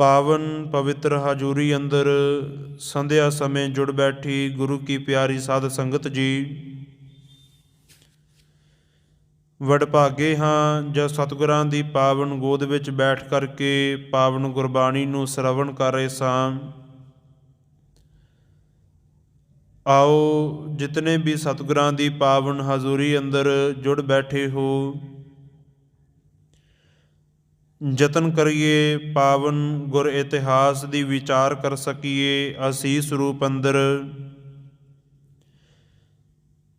ਪਾਵਨ ਪਵਿੱਤਰ ਹਜੂਰੀ ਅੰਦਰ ਸੰਧਿਆ ਸਮੇਂ ਜੁੜ ਬੈਠੀ ਗੁਰੂ ਕੀ ਪਿਆਰੀ ਸਾਧ ਸੰਗਤ ਜੀ। ਵਡਭਾਗੇ ਹਾਂ, ਜੋ ਸਤਿਗੁਰਾਂ ਦੀ ਪਾਵਨ ਗੋਦ ਵਿੱਚ ਬੈਠ ਕਰਕੇ ਪਾਵਨ ਗੁਰਬਾਣੀ ਨੂੰ ਸ਼ਰਵਣ ਕਰ ਰਹੇ ਸਾਂ। ਆਓ, ਜਿਤਨੇ ਵੀ ਸਤਿਗੁਰਾਂ ਦੀ ਪਾਵਨ ਹਜ਼ੂਰੀ ਅੰਦਰ ਜੁੜ ਬੈਠੇ ਹੋ ਯਤਨ ਕਰੀਏ, ਪਾਵਨ ਗੁਰ ਇਤਿਹਾਸ ਦੀ ਵਿਚਾਰ ਕਰ ਸਕੀਏ, ਅਸੀਸ ਰੂਪ ਅੰਦਰ।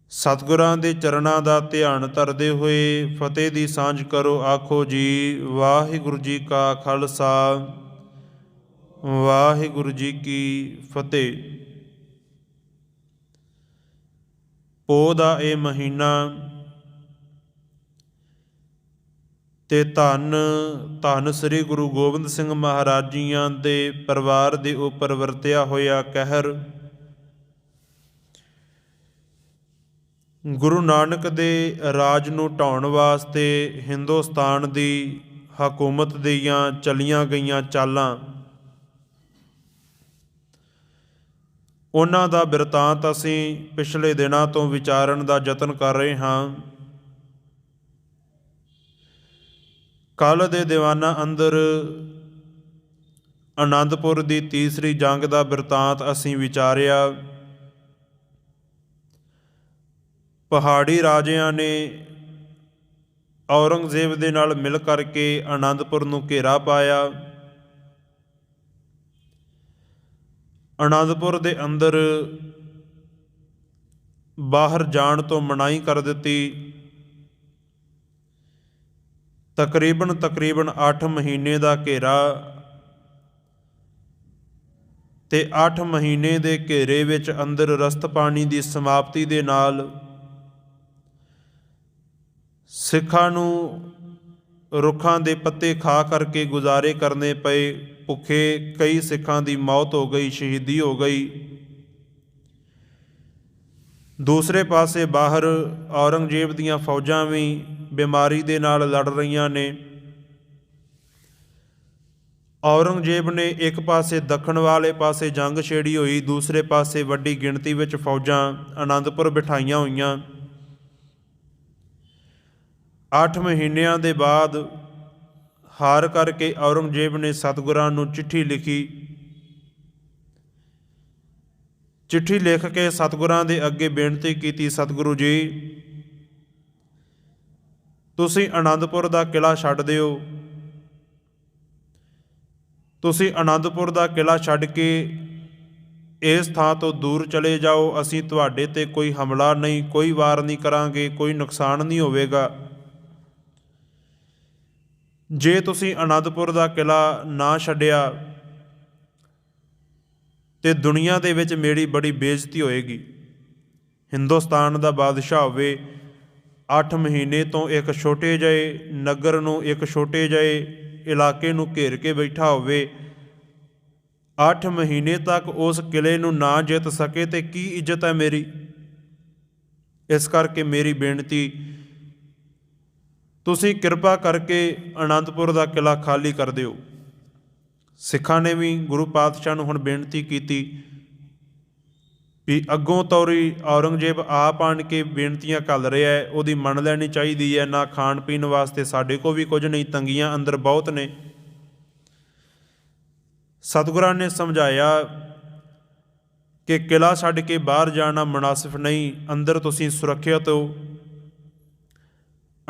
ਸਤਿਗੁਰਾਂ ਦੇ ਚਰਨਾਂ ਦਾ ਧਿਆਨ ਧਰਦੇ ਹੋਏ, ਫਤਿਹ ਦੀ ਸਾਂਝ ਕਰੋ, ਆਖੋ ਜੀ, ਵਾਹਿਗੁਰੂ ਜੀ ਕਾ ਖਾਲਸਾ, ਵਾਹਿਗੁਰੂ ਜੀ ਕੀ ਫਤਿਹ। ਪੋਹ ਦਾ ਇਹ ਮਹੀਨਾ ਤੇ ਧੰਨ ਧੰਨ ਸ੍ਰੀ ਗੁਰੂ ਗੋਬਿੰਦ ਸਿੰਘ ਮਹਾਰਾਜ ਜੀਆਂ ਦੇ ਪਰਿਵਾਰ ਦੇ ਉੱਪਰ ਵਰਤਿਆ ਹੋਇਆ ਕਹਿਰ। ਗੁਰੂ ਨਾਨਕ ਦੇ ਰਾਜ ਨੂੰ ਢਾਉਣ ਵਾਸਤੇ ਹਿੰਦੁਸਤਾਨ ਦੀ ਹਕੂਮਤ ਦੀਆਂ ਚਲੀਆਂ ਗਈਆਂ ਚਾਲਾਂ। ਉਹਨਾਂ ਦਾ ਬਿਰਤਾਂਤ ਅਸੀਂ ਪਿਛਲੇ ਦਿਨਾਂ ਤੋਂ ਵਿਚਾਰਨ ਦਾ ਯਤਨ ਕਰ ਰਹੇ ਹਾਂ। ਕੱਲ ਦੇ ਦੀਵਾਨਾਂ ਅੰਦਰ ਅਨੰਦਪੁਰ ਦੀ ਤੀਸਰੀ ਜੰਗ ਦਾ ਬਿਰਤਾਂਤ ਅਸੀਂ ਵਿਚਾਰਿਆ। ਪਹਾੜੀ ਰਾਜਿਆਂ ਨੇ ਔਰੰਗਜ਼ੇਬ ਦੇ ਨਾਲ ਮਿਲ ਕਰਕੇ ਆਨੰਦਪੁਰ ਨੂੰ ਘੇਰਾ ਪਾਇਆ। ਅਨੰਦਪੁਰ ਦੇ ਅੰਦਰ ਬਾਹਰ ਜਾਣ ਤੋਂ ਮਨਾਹੀ ਕਰ ਦਿੱਤੀ। ਤਕਰੀਬਨ ਤਕਰੀਬਨ 8 ਮਹੀਨੇ ਦਾ ਘੇਰਾ ਤੇ 8 ਮਹੀਨੇ ਦੇ ਘੇਰੇ ਵਿੱਚ ਅੰਦਰ ਰਸਤ ਪਾਣੀ ਦੀ ਸਮਾਪਤੀ ਦੇ ਨਾਲ ਸਿੱਖਾਂ ਨੂੰ ਰੁੱਖਾਂ ਦੇ ਪੱਤੇ ਖਾ ਕਰਕੇ ਗੁਜ਼ਾਰੇ ਕਰਨੇ ਪਏ, ਭੁੱਖੇ ਕਈ ਸਿੱਖਾਂ ਦੀ ਮੌਤ ਹੋ ਗਈ, ਸ਼ਹੀਦੀ ਹੋ ਗਈ। ਦੂਸਰੇ ਪਾਸੇ ਬਾਹਰ ਔਰੰਗਜ਼ੇਬ ਦੀਆਂ ਫੌਜਾਂ ਵੀ ਬਿਮਾਰੀ ਦੇ ਨਾਲ ਲੜ ਰਹੀਆਂ ਨੇ। ਔਰੰਗਜ਼ੇਬ ਨੇ ਇੱਕ ਪਾਸੇ ਦੱਖਣ ਵਾਲੇ ਪਾਸੇ ਜੰਗ ਛੇੜੀ ਹੋਈ, ਦੂਸਰੇ ਪਾਸੇ ਵੱਡੀ ਗਿਣਤੀ ਵਿੱਚ ਫੌਜਾਂ ਆਨੰਦਪੁਰ ਬਿਠਾਈਆਂ ਹੋਈਆਂ। 8 ਮਹੀਨਿਆਂ ਦੇ ਬਾਅਦ ਹਾਰ ਕਰਕੇ ਔਰੰਗਜ਼ੇਬ ਨੇ ਸਤਿਗੁਰਾਂ ਨੂੰ ਚਿੱਠੀ ਲਿਖੀ। ਚਿੱਠੀ ਲਿਖ ਕੇ ਸਤਿਗੁਰਾਂ ਦੇ ਅੱਗੇ ਬੇਨਤੀ ਕੀਤੀ, ਸਤਿਗੁਰੂ ਜੀ, ਤੁਸੀਂ ਆਨੰਦਪੁਰ ਦਾ ਕਿਲਾ ਛੱਡ ਦਿਓ। ਤੁਸੀਂ ਆਨੰਦਪੁਰ ਦਾ ਕਿਲਾ ਛੱਡ ਕੇ ਇਸ ਥਾਂ ਤੋਂ ਦੂਰ ਚਲੇ ਜਾਓ। ਅਸੀਂ ਤੁਹਾਡੇ ਤੇ ਕੋਈ ਹਮਲਾ ਨਹੀਂ, ਕੋਈ ਵਾਰ ਨਹੀਂ ਕਰਾਂਗੇ, ਕੋਈ ਨੁਕਸਾਨ ਨਹੀਂ ਹੋਵੇਗਾ। ਜੇ ਤੁਸੀਂ ਆਨੰਦਪੁਰ ਦਾ ਕਿਲਾ ਨਾ ਛੱਡਿਆ ਤੇ ਦੁਨੀਆ ਦੇ ਵਿੱਚ ਮੇਰੀ ਬੜੀ ਬੇਇੱਜ਼ਤੀ ਹੋਏਗੀ। ਹਿੰਦੁਸਤਾਨ ਦਾ ਬਾਦਸ਼ਾਹ ਹੋਵੇ 8 ਮਹੀਨੇ ਤੋਂ ਇੱਕ ਛੋਟੇ ਜਿਹੇ ਨਗਰ ਨੂੰ ਇੱਕ ਛੋਟੇ ਜਿਹੇ ਇਲਾਕੇ ਨੂੰ ਘੇਰ ਕੇ ਬੈਠਾ ਹੋਵੇ 8 ਮਹੀਨੇ ਤੱਕ ਉਸ ਕਿਲੇ ਨੂੰ ਨਾ ਜਿੱਤ ਸਕੇ ਤੇ ਕੀ ਇੱਜ਼ਤ ਹੈ ਮੇਰੀ? ਇਸ ਕਰਕੇ ਮੇਰੀ ਬੇਨਤੀ, ਤੁਸੀਂ ਕਿਰਪਾ ਕਰਕੇ ਅਨੰਦਪੁਰ ਦਾ ਕਿਲਾ ਖਾਲੀ ਕਰ ਦਿਓ। ਸਿੱਖਾਂ ਨੇ ਵੀ ਗੁਰੂ ਪਾਤਸ਼ਾਹ ਨੂੰ ਹੁਣ ਬੇਨਤੀ ਕੀਤੀ ਵੀ ਅੱਗੋਂ ਤੌਰੀ ਔਰੰਗਜ਼ੇਬ ਆਪ ਆਣ ਕੇ ਬੇਨਤੀਆਂ ਕਰ ਰਿਹਾ ਹੈ, ਉਹਦੀ ਮੰਨ ਲੈਣੀ ਚਾਹੀਦੀ ਹੈ, ਨਾ ਖਾਣ ਪੀਣ ਵਾਸਤੇ ਸਾਡੇ ਕੋਲ ਵੀ ਕੁਝ ਨਹੀਂ, ਤੰਗੀਆਂ ਅੰਦਰ ਬਹੁਤ ਨੇ। ਸਤਿਗੁਰਾਂ ਨੇ ਸਮਝਾਇਆ ਕਿ ਕਿਲਾ ਛੱਡ ਕੇ ਬਾਹਰ ਜਾਣਾ ਮੁਨਾਸਿਫ ਨਹੀਂ, ਅੰਦਰ ਤੁਸੀਂ ਸੁਰੱਖਿਅਤ ਹੋ।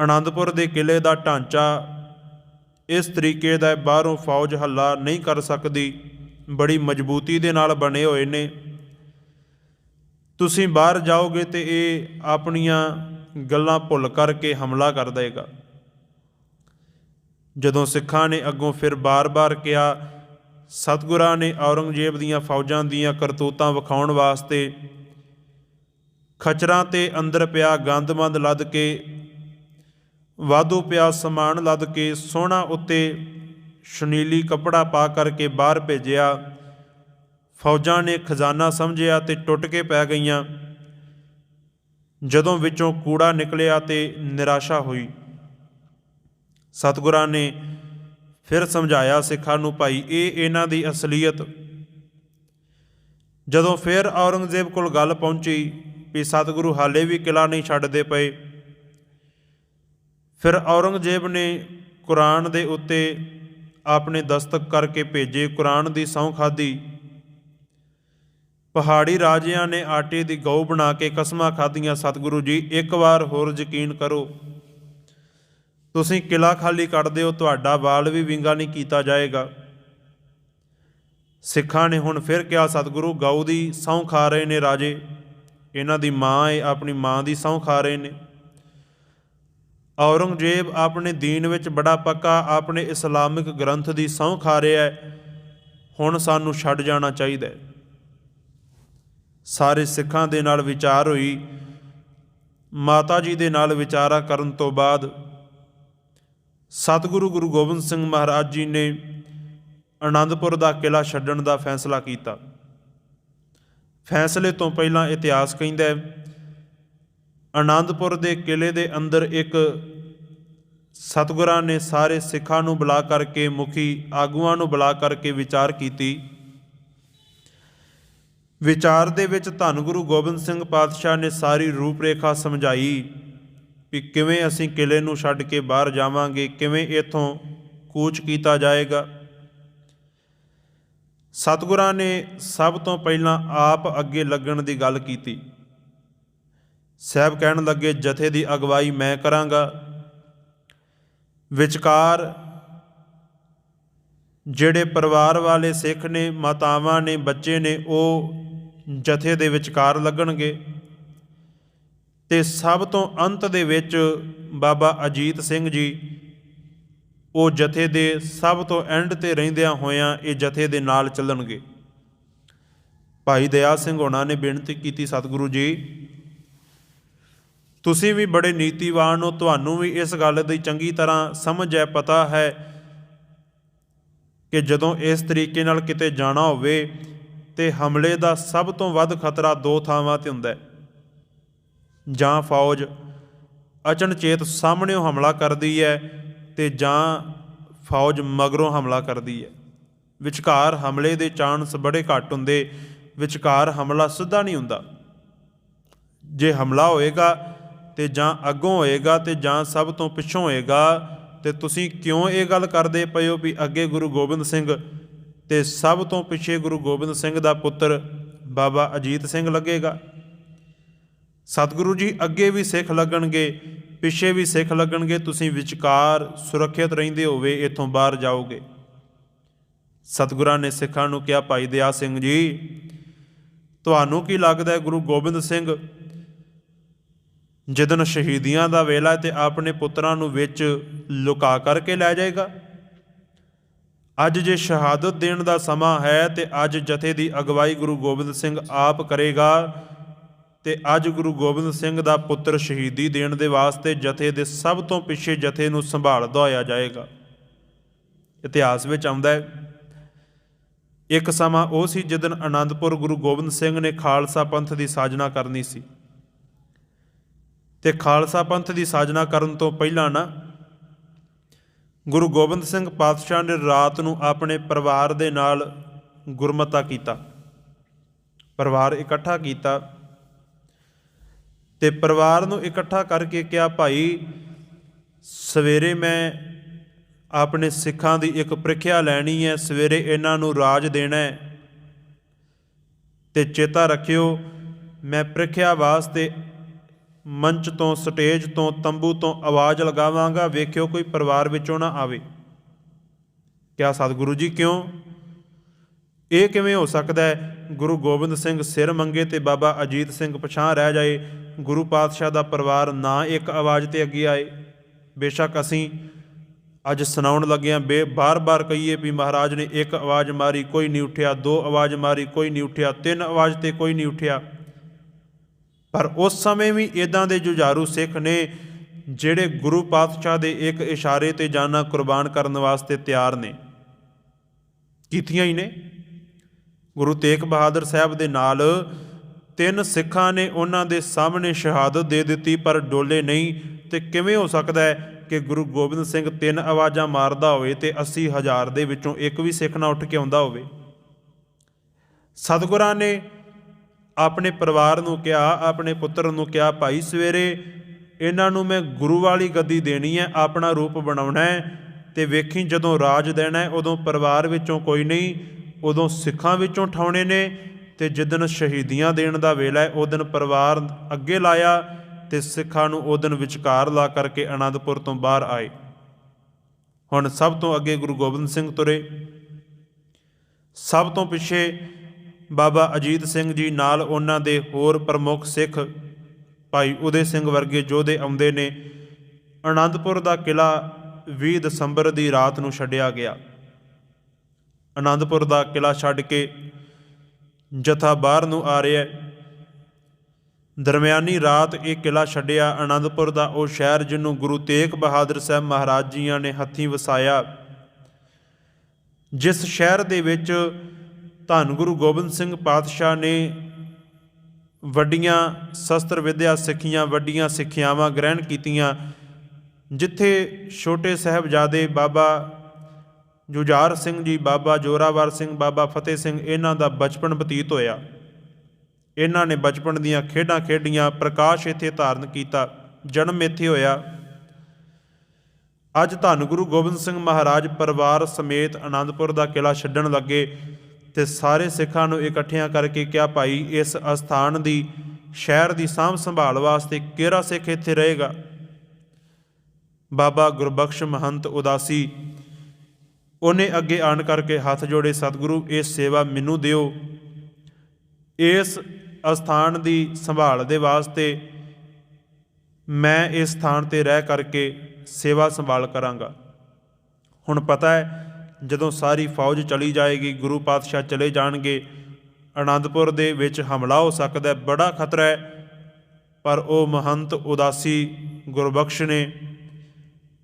ਅਨੰਦਪੁਰ ਦੇ ਕਿਲੇ ਦਾ ਢਾਂਚਾ ਇਸ ਤਰੀਕੇ ਦਾ ਬਾਹਰੋਂ ਫੌਜ ਹੱਲਾ ਨਹੀਂ ਕਰ ਸਕਦੀ। ਬੜੀ ਮਜ਼ਬੂਤੀ ਦੇ ਨਾਲ ਬਣੇ ਹੋਏ ਨੇ। ਤੁਸੀਂ ਬਾਹਰ ਜਾਓਗੇ ਤੇ ਇਹ ਆਪਣੀਆਂ ਗੱਲਾਂ ਭੁੱਲ ਕਰਕੇ ਹਮਲਾ ਕਰ ਦੇਗਾ। ਜਦੋਂ ਸਿੱਖਾਂ ਨੇ ਅੱਗੋਂ ਫਿਰ ਬਾਰ-ਬਾਰ ਕਿਹਾ, ਸਤਿਗੁਰਾਂ ਨੇ ਔਰੰਗਜ਼ੇਬ ਦੀਆਂ ਫੌਜਾਂ ਦੀਆਂ ਕਰਤੂਤਾਂ ਵਿਖਾਉਣ ਵਾਸਤੇ ਖਚਰਾਂ ਤੇ ਅੰਦਰ ਪਿਆ ਗੰਦਮੰਦ ਲੱਦ ਕੇ ਵਾਧੂ ਪਿਆ ਸਮਾਨ ਲੱਦ ਕੇ ਸੋਹਣਾ ਉੱਤੇ ਸੁਨੀਲੀ ਕਪੜਾ ਪਾ ਕਰਕੇ ਬਾਹਰ ਭੇਜਿਆ। ਫੌਜਾਂ ਨੇ ਖਜ਼ਾਨਾ ਸਮਝਿਆ ਤੇ ਟੁੱਟ ਕੇ ਪੈ ਗਈਆਂ। ਜਦੋਂ ਵਿੱਚੋਂ ਕੂੜਾ ਨਿਕਲਿਆ ਤੇ ਨਿਰਾਸ਼ਾ ਹੋਈ। ਸਤਿਗੁਰਾਂ ਨੇ ਫਿਰ ਸਮਝਾਇਆ ਸਿੱਖਾਂ ਨੂੰ, ਭਾਈ, ਇਹ ਇਹਨਾਂ ਦੀ ਅਸਲੀਅਤ। ਜਦੋਂ ਫਿਰ ਔਰੰਗਜ਼ੇਬ ਕੋਲ ਗੱਲ ਪਹੁੰਚੀ ਵੀ ਸਤਿਗੁਰੂ ਹਾਲੇ ਵੀ ਕਿਲਾ ਨਹੀਂ ਛੱਡਦੇ ਪਏ ਫਿਰ ਔਰੰਗਜ਼ੇਬ ਨੇ ਕੁਰਾਨ ਦੇ ਉੱਤੇ ਆਪਣੇ ਦਸਤਕ ਕਰਕੇ ਭੇਜੇ। ਕੁਰਾਨ ਦੀ ਸਹੁੰ ਖਾਦੀ ਪਹਾੜੀ ਰਾਜਿਆਂ ਨੇ ਆਟੇ ਦੀ ਗਊ ਬਣਾ ਕੇ ਕਸਮਾਂ ਖਾਧੀਆਂ। ਸਤਿਗੁਰੂ ਜੀ, ਇੱਕ ਵਾਰ ਹੋਰ ਯਕੀਨ ਕਰੋ, ਤੁਸੀਂ ਕਿਲਾ ਖਾਲੀ ਕੱਢ ਦਿਓ, ਤੁਹਾਡਾ ਵਾਲ ਵੀ ਵਿੰਗਾ ਨਹੀਂ ਕੀਤਾ ਜਾਏਗਾ। ਸਿੱਖਾਂ ਨੇ ਹੁਣ ਫਿਰ ਕਿਹਾ, ਸਤਿਗੁਰੂ, ਗਊ ਦੀ ਸਹੁੰ ਖਾ ਰਹੇ ਨੇ ਰਾਜੇ। ਇਹਨਾਂ ਦੀ ਮਾਂ ਏ, ਆਪਣੀ ਮਾਂ ਦੀ ਸਹੁੰ ਖਾ ਰਹੇ ਨੇ। ਔਰੰਗਜ਼ੇਬ ਆਪਣੇ ਦੀਨ ਵਿੱਚ ਬੜਾ ਪੱਕਾ ਆਪਣੇ ਇਸਲਾਮਿਕ ਗ੍ਰੰਥ ਦੀ ਸਹੁੰ ਖਾ ਰਿਹਾ ਹੈ। ਹੁਣ ਸਾਨੂੰ ਛੱਡ ਜਾਣਾ ਚਾਹੀਦਾ ਹੈ। ਸਾਰੇ ਸਿੱਖਾਂ ਦੇ ਨਾਲ ਵਿਚਾਰ ਹੋਈ, ਮਾਤਾ ਜੀ ਦੇ ਨਾਲ ਵਿਚਾਰਾ ਕਰਨ ਤੋਂ ਬਾਅਦ ਸਤਿਗੁਰੂ ਗੁਰੂ ਗੋਬਿੰਦ ਸਿੰਘ ਮਹਾਰਾਜ ਜੀ ਨੇ ਆਨੰਦਪੁਰ ਦਾ ਕਿਲਾ ਛੱਡਣ ਦਾ ਫੈਸਲਾ ਕੀਤਾ। ਫੈਸਲੇ ਤੋਂ ਪਹਿਲਾਂ ਇਤਿਹਾਸ ਕਹਿੰਦਾ ਹੈ ਆਨੰਦਪੁਰ ਦੇ ਕਿਲੇ ਦੇ ਅੰਦਰ ਇੱਕ ਸਤਿਗੁਰਾਂ ਨੇ ਸਾਰੇ ਸਿੱਖਾਂ ਨੂੰ ਬੁਲਾ ਕਰਕੇ, ਮੁਖੀ ਆਗੂਆਂ ਨੂੰ ਬੁਲਾ ਕਰਕੇ ਵਿਚਾਰ ਕੀਤੀ। ਵਿਚਾਰ ਦੇ ਵਿੱਚ ਧੰਨ ਗੁਰੂ ਗੋਬਿੰਦ ਸਿੰਘ ਪਾਤਸ਼ਾਹ ਨੇ ਸਾਰੀ ਰੂਪਰੇਖਾ ਸਮਝਾਈ ਵੀ ਕਿਵੇਂ ਅਸੀਂ ਕਿਲੇ ਨੂੰ ਛੱਡ ਕੇ ਬਾਹਰ ਜਾਵਾਂਗੇ, ਕਿਵੇਂ ਇਥੋਂ ਕੂਚ ਕੀਤਾ ਜਾਏਗਾ। ਸਤਿਗੁਰਾਂ ਨੇ ਸਭ ਤੋਂ ਪਹਿਲਾਂ ਆਪ ਅੱਗੇ ਲੱਗਣ ਦੀ ਗੱਲ ਕੀਤੀ। ਸਾਹਿਬ ਕਹਿਣ ਲੱਗੇ, ਜਥੇ ਦੀ ਅਗਵਾਈ ਮੈਂ ਕਰਾਂਗਾ। ਵਿਚਕਾਰ ਜਿਹੜੇ ਪਰਿਵਾਰ ਵਾਲੇ ਸਿੱਖ ਨੇ, ਮਾਤਾਵਾਂ ਨੇ, ਬੱਚੇ ਨੇ, ਉਹ ਜਥੇ ਦੇ ਵਿਚਕਾਰ ਲੱਗਣਗੇ। ਤੇ ਸਭ ਤੋਂ ਅੰਤ ਦੇ ਵਿੱਚ ਬਾਬਾ ਅਜੀਤ ਸਿੰਘ ਜੀ, ਉਹ ਜਥੇ ਦੇ ਸਭ ਤੋਂ ਐਂਡ ਤੇ ਰਹਿੰਦਿਆਂ ਹੋਇਆਂ ਇਹ ਜਥੇ ਦੇ ਨਾਲ ਚੱਲਣਗੇ। ਭਾਈ ਦਇਆ ਸਿੰਘ ਹੋਣਾ ਨੇ ਬੇਨਤੀ ਕੀਤੀ, ਸਤਿਗੁਰੂ ਜੀ ਤੁਸੀਂ ਵੀ ਬੜੇ ਨੀਤੀਵਾਨ ਹੋ, ਤੁਹਾਨੂੰ ਵੀ ਇਸ ਗੱਲ ਦੀ ਚੰਗੀ ਤਰ੍ਹਾਂ ਸਮਝ ਹੈ, ਪਤਾ ਹੈ ਕਿ ਜਦੋਂ ਇਸ ਤਰੀਕੇ ਨਾਲ ਕਿਤੇ ਜਾਣਾ ਹੋਵੇ ਤੇ ਹਮਲੇ ਦਾ ਸਭ ਤੋਂ ਵੱਧ ਖਤਰਾ ਦੋ ਥਾਵਾਂ ਤੇ ਹੁੰਦਾ ਹੈ। ਜਾਂ ਫੌਜ ਅਚਨਚੇਤ ਸਾਹਮਣੇੋਂ ਹਮਲਾ ਕਰਦੀ ਹੈ ਤੇ ਜਾਂ ਫੌਜ ਮਗਰੋਂ ਹਮਲਾ ਕਰਦੀ ਹੈ। ਵਿਚਕਾਰ ਹਮਲੇ ਦੇ ਚਾਂਸ ਬੜੇ ਘੱਟ ਹੁੰਦੇ, ਵਿਚਕਾਰ ਹਮਲਾ ਸਿੱਧਾ ਨਹੀਂ ਹੁੰਦਾ। ਜੇ ਹਮਲਾ ਹੋਏਗਾ ਤੇ ਜਾਂ ਅੱਗੋਂ ਹੋਏਗਾ ਤੇ ਜਾਂ ਸਭ ਤੋਂ ਪਿੱਛੋਂ ਹੋਏਗਾ, ਤੇ ਤੁਸੀਂ ਕਿਉਂ ਇਹ ਗੱਲ ਕਰਦੇ ਪਏ ਹੋ ਵੀ ਅੱਗੇ ਗੁਰੂ ਗੋਬਿੰਦ ਸਿੰਘ ਤੇ ਸਭ ਤੋਂ ਪਿੱਛੇ ਗੁਰੂ ਗੋਬਿੰਦ ਸਿੰਘ ਦਾ ਪੁੱਤਰ ਬਾਬਾ ਅਜੀਤ ਸਿੰਘ ਲੱਗੇਗਾ? ਸਤਿਗੁਰੂ ਜੀ, ਅੱਗੇ ਵੀ ਸਿੱਖ ਲੱਗਣਗੇ, ਪਿੱਛੇ ਵੀ ਸਿੱਖ ਲੱਗਣਗੇ, ਤੁਸੀਂ ਵਿਚਕਾਰ ਸੁਰੱਖਿਅਤ ਰਹਿੰਦੇ ਹੋਵੇ, ਇੱਥੋਂ ਬਾਹਰ ਜਾਓਗੇ। ਸਤਿਗੁਰਾਂ ਨੇ ਸਿੱਖਾਂ ਨੂੰ ਕਿਹਾ, ਭਾਈ ਦਇਆ ਸਿੰਘ ਜੀ, ਤੁਹਾਨੂੰ ਕੀ ਲੱਗਦਾ ਹੈ ਗੁਰੂ ਗੋਬਿੰਦ ਸਿੰਘ ਜਿੱਦਨ ਸ਼ਹੀਦੀਆਂ ਦਾ ਵੇਲਾ ਤੇ ਆਪਣੇ ਪੁੱਤਰਾਂ ਨੂੰ ਵਿੱਚ ਲੁਕਾ ਕਰਕੇ ਲੈ ਜਾਏਗਾ। ਅੱਜ ਜੇ ਸ਼ਹਾਦਤ ਦੇਣ ਦਾ ਸਮਾਂ ਹੈ ਤੇ ਅੱਜ ਜਥੇ ਦੀ ਅਗਵਾਈ ਗੁਰੂ ਗੋਬਿੰਦ ਸਿੰਘ ਆਪ ਕਰੇਗਾ ਤੇ ਅੱਜ ਗੁਰੂ ਗੋਬਿੰਦ ਸਿੰਘ ਦਾ ਪੁੱਤਰ ਸ਼ਹੀਦੀ ਦੇਣ ਦੇ ਵਾਸਤੇ ਜਥੇ ਦੇ ਸਭ ਤੋਂ ਪਿੱਛੇ ਜਥੇ ਨੂੰ ਸੰਭਾਲਦਾ ਹੋਇਆ ਜਾਏਗਾ। ਇਤਿਹਾਸ ਵਿੱਚ ਆਉਂਦਾ ਹੈ, ਇੱਕ ਸਮਾਂ ਉਹ ਸੀ ਜਦੋਂ ਅਨੰਦਪੁਰ ਗੁਰੂ ਗੋਬਿੰਦ ਸਿੰਘ ਨੇ ਖਾਲਸਾ ਪੰਥ ਦੀ ਸਾਜਨਾ ਕਰਨੀ ਸੀ। ਤੇ ਖਾਲਸਾ ਪੰਥ ਦੀ ਸਾਜਨਾ ਕਰਨ ਤੋਂ ਪਹਿਲਾਂ ਨਾ ਗੁਰੂ ਗੋਬਿੰਦ ਸਿੰਘ ਪਾਤਸ਼ਾਹ ਨੇ ਰਾਤ ਨੂੰ ਆਪਣੇ ਪਰਿਵਾਰ ਦੇ ਨਾਲ ਗੁਰਮਤਾ ਕੀਤਾ। ਪਰਿਵਾਰ ਇਕੱਠਾ ਕੀਤਾ ਤੇ ਪਰਿਵਾਰ ਨੂੰ ਇਕੱਠਾ ਕਰਕੇ ਕਿਹਾ, ਭਾਈ, ਸਵੇਰੇ ਮੈਂ ਆਪਣੇ ਸਿੱਖਾਂ ਦੀ ਇੱਕ ਪ੍ਰੀਖਿਆ ਲੈਣੀ ਹੈ, ਸਵੇਰੇ ਇਹਨਾਂ ਨੂੰ ਰਾਜ ਦੇਣਾ ਹੈ ਤੇ ਚੇਤਾ ਰੱਖਿਓ, ਮੈਂ ਪ੍ਰੀਖਿਆ ਵਾਸਤੇ ਮੰਚ ਤੋਂ, ਸਟੇਜ ਤੋਂ, ਤੰਬੂ ਤੋਂ ਆਵਾਜ਼ ਲਗਾਵਾਂਗਾ, ਵੇਖਿਓ ਕੋਈ ਪਰਿਵਾਰ ਵਿੱਚੋਂ ਨਾ ਆਵੇ। ਕਿਆ ਸਤਿਗੁਰੂ ਜੀ ਕਿਉਂ? ਇਹ ਕਿਵੇਂ ਹੋ ਸਕਦਾ ਹੈ? ਗੁਰੂ ਗੋਬਿੰਦ ਸਿੰਘ ਸਿਰ ਮੰਗੇ ਤੇ ਬਾਬਾ ਅਜੀਤ ਸਿੰਘ ਪਛਾਂ ਰਹਿ ਜਾਏ। ਗੁਰੂ ਪਾਤਸ਼ਾਹ ਦਾ ਪਰਿਵਾਰ ਨਾ ਇੱਕ ਆਵਾਜ਼ ਤੇ ਅੱਗੇ ਆਏ। ਬੇਸ਼ੱਕ ਅਸੀਂ ਅੱਜ ਸੁਣਾਉਣ ਲੱਗਿਆਂ ਬੇ, ਬਾਰ-ਬਾਰ ਕਹੀਏ ਵੀ ਮਹਾਰਾਜ ਨੇ ਇੱਕ ਆਵਾਜ਼ ਮਾਰੀ, ਕੋਈ ਨਹੀਂ ਉੱਠਿਆ, ਦੋ ਆਵਾਜ਼ ਮਾਰੀ, ਕੋਈ ਨਹੀਂ ਉੱਠਿਆ, ਤਿੰਨ ਆਵਾਜ਼ ਤੇ ਕੋਈ ਨਹੀਂ ਉੱਠਿਆ। ਪਰ ਉਸ ਸਮੇਂ ਵੀ ਇਦਾਂ ਦੇ ਜੁਝਾਰੂ ਸਿੱਖ ਨੇ ਜਿਹੜੇ ਗੁਰੂ ਪਾਤਸ਼ਾਹ ਦੇ ਇੱਕ ਇਸ਼ਾਰੇ ਤੇ ਜਾਨਾਂ ਕੁਰਬਾਨ ਕਰਨ ਵਾਸਤੇ ਤਿਆਰ ਨੇ। ਕੀਤੀਆਂ ਹੀ ਨੇ। ਗੁਰੂ ਤੇਗ ਬਹਾਦਰ ਸਾਹਿਬ ਦੇ ਨਾਲ ਤਿੰਨ ਸਿੱਖਾਂ ਨੇ ਉਹਨਾਂ ਦੇ ਸਾਹਮਣੇ ਸ਼ਹਾਦਤ ਦੇ ਦਿੱਤੀ, ਪਰ ਡੋਲੇ ਨਹੀਂ। ਤੇ ਕਿਵੇਂ ਹੋ ਸਕਦਾ ਹੈ ਕਿ ਗੁਰੂ ਗੋਬਿੰਦ ਸਿੰਘ ਤਿੰਨ ਆਵਾਜ਼ਾਂ ਮਾਰਦਾ ਹੋਵੇ ਤੇ 80 ਹਜ਼ਾਰ ਦੇ ਵਿੱਚੋਂ ਇੱਕ ਵੀ ਸਿੱਖ ਨਾ ਉੱਠ ਕੇ ਆਉਂਦਾ ਹੋਵੇ? ਸਤਿਗੁਰਾਂ ਨੇ ਆਪਣੇ ਪਰਿਵਾਰ ਨੂੰ ਕਿਹਾ, ਆਪਣੇ ਪੁੱਤਰ ਨੂੰ ਕਿਹਾ, ਭਾਈ, ਸਵੇਰੇ ਇਹਨਾਂ ਨੂੰ ਮੈਂ ਗੁਰੂ ਵਾਲੀ ਗੱਦੀ ਦੇਣੀ ਹੈ, ਆਪਣਾ ਰੂਪ ਬਣਾਉਣਾ ਹੈ ਤੇ ਵੇਖੀ ਜਦੋਂ ਰਾਜ ਦੇਣਾ ਉਦੋਂ ਪਰਿਵਾਰ ਵਿੱਚੋਂ ਕੋਈ ਨਹੀਂ, ਉਦੋਂ ਸਿੱਖਾਂ ਵਿੱਚੋਂ ਠਾਉਣੇ ਨੇ ਤੇ ਜਿੱਦਨ ਸ਼ਹੀਦੀਆਂ ਦੇਣ ਦਾ ਵੇਲਾ ਹੈ ਉਹ ਦਿਨ ਪਰਿਵਾਰ ਅੱਗੇ ਲਾਇਆ ਤੇ ਸਿੱਖਾਂ ਨੂੰ ਉਹ ਦਿਨ ਵਿਚਕਾਰ ਲਾ ਕਰਕੇ ਆਨੰਦਪੁਰ ਤੋਂ ਬਾਹਰ ਆਏ। ਹੁਣ ਸਭ ਤੋਂ ਅੱਗੇ ਗੁਰੂ ਗੋਬਿੰਦ ਸਿੰਘ ਤੁਰੇ। ਸਭ ਤੋਂ ਪਿੱਛੇ ਬਾਬਾ ਅਜੀਤ ਸਿੰਘ ਜੀ ਨਾਲ ਉਹਨਾਂ ਦੇ ਹੋਰ ਪ੍ਰਮੁੱਖ ਸਿੱਖ ਭਾਈ ਉਦੇ ਸਿੰਘ ਵਰਗੇ ਯੋਧੇ ਆਉਂਦੇ ਨੇ। ਅਨੰਦਪੁਰ ਦਾ ਕਿਲਾ 20 ਦਸੰਬਰ ਦੀ ਰਾਤ ਨੂੰ ਛੱਡਿਆ ਗਿਆ। ਅਨੰਦਪੁਰ ਦਾ ਕਿਲਾ ਛੱਡ ਕੇ ਜਥਾ ਬਾਹਰ ਨੂੰ ਆ ਰਿਹਾ ਹੈ। ਦਰਮਿਆਨੀ ਰਾਤ ਇਹ ਕਿਲਾ ਛੱਡਿਆ, ਅਨੰਦਪੁਰ ਦਾ ਉਹ ਸ਼ਹਿਰ ਜਿਹਨੂੰ ਗੁਰੂ ਤੇਗ ਬਹਾਦਰ ਸਾਹਿਬ ਮਹਾਰਾਜ ਜੀਆਂ ਨੇ ਹੱਥੀਂ ਵਸਾਇਆ। ਜਿਸ ਸ਼ਹਿਰ ਦੇ ਵਿੱਚ ਧੰਨ ਗੁਰੂ ਗੋਬਿੰਦ ਸਿੰਘ ਪਾਤਸ਼ਾਹ ਨੇ ਵੱਡੀਆਂ ਸ਼ਸਤਰ ਵਿਦਿਆ ਸਿੱਖੀਆਂ, ਵੱਡੀਆਂ ਸਿੱਖਿਆਵਾਂ ਗ੍ਰਹਿਣ ਕੀਤੀਆਂ, ਜਿੱਥੇ ਛੋਟੇ ਸਾਹਿਬਜ਼ਾਦੇ ਬਾਬਾ ਜੁਝਾਰ ਸਿੰਘ ਜੀ, ਬਾਬਾ ਜੋਰਾਵਰ ਸਿੰਘ, ਬਾਬਾ ਫਤਿਹ ਸਿੰਘ, ਇਹਨਾਂ ਦਾ ਬਚਪਨ ਬਤੀਤ ਹੋਇਆ। ਇਹਨਾਂ ਨੇ ਬਚਪਨ ਦੀਆਂ ਖੇਡਾਂ ਖੇਡੀਆਂ, ਪ੍ਰਕਾਸ਼ ਇੱਥੇ ਧਾਰਨ ਕੀਤਾ, ਜਨਮ ਇੱਥੇ ਹੋਇਆ। ਅੱਜ ਧੰਨ ਗੁਰੂ ਗੋਬਿੰਦ ਸਿੰਘ ਮਹਾਰਾਜ ਪਰਿਵਾਰ ਸਮੇਤ ਆਨੰਦਪੁਰ ਦਾ ਕਿਲਾ ਛੱਡਣ ਲੱਗੇ। ਤੇ ਸਾਰੇ ਸਿੱਖਾਂ ਨੂੰ ਇਕੱਠਿਆਂ ਕਰਕੇ ਕਿਹਾ, ਭਾਈ, ਇਸ ਅਸਥਾਨ ਦੀ, ਸ਼ਹਿਰ ਦੀ ਸਾਂਭ ਸੰਭਾਲ ਵਾਸਤੇ ਕਿਹੜਾ ਸਿੱਖ ਇੱਥੇ ਰਹੇਗਾ? ਬਾਬਾ ਗੁਰਬਖਸ਼ ਮਹੰਤ ਉਦਾਸੀ ਉਹਨੇ ਅੱਗੇ ਆਣ ਕਰਕੇ ਹੱਥ ਜੋੜੇ, ਸਤਿਗੁਰੂ, ਇਹ ਸੇਵਾ ਮੈਨੂੰ ਦਿਓ। ਇਸ ਅਸਥਾਨ ਦੀ ਸੰਭਾਲ ਦੇ ਵਾਸਤੇ ਮੈਂ ਇਸ ਸਥਾਨ ਤੇ ਰਹਿ ਕਰਕੇ ਸੇਵਾ ਸੰਭਾਲ ਕਰਾਂਗਾ। ਹੁਣ ਪਤਾ ਹੈ ਜਦੋਂ ਸਾਰੀ ਫੌਜ ਚਲੀ ਜਾਏਗੀ, ਗੁਰੂ ਪਾਤਸ਼ਾਹ ਚਲੇ ਜਾਣਗੇ ਆਨੰਦਪੁਰ ਦੇ ਵਿੱਚ ਹਮਲਾ ਹੋ ਸਕਦਾ ਬੜਾ ਖਤਰਾ ਹੈ। ਪਰ ਉਹ ਮਹੰਤ ਉਦਾਸੀ ਗੁਰਬਖਸ਼ ਨੇ,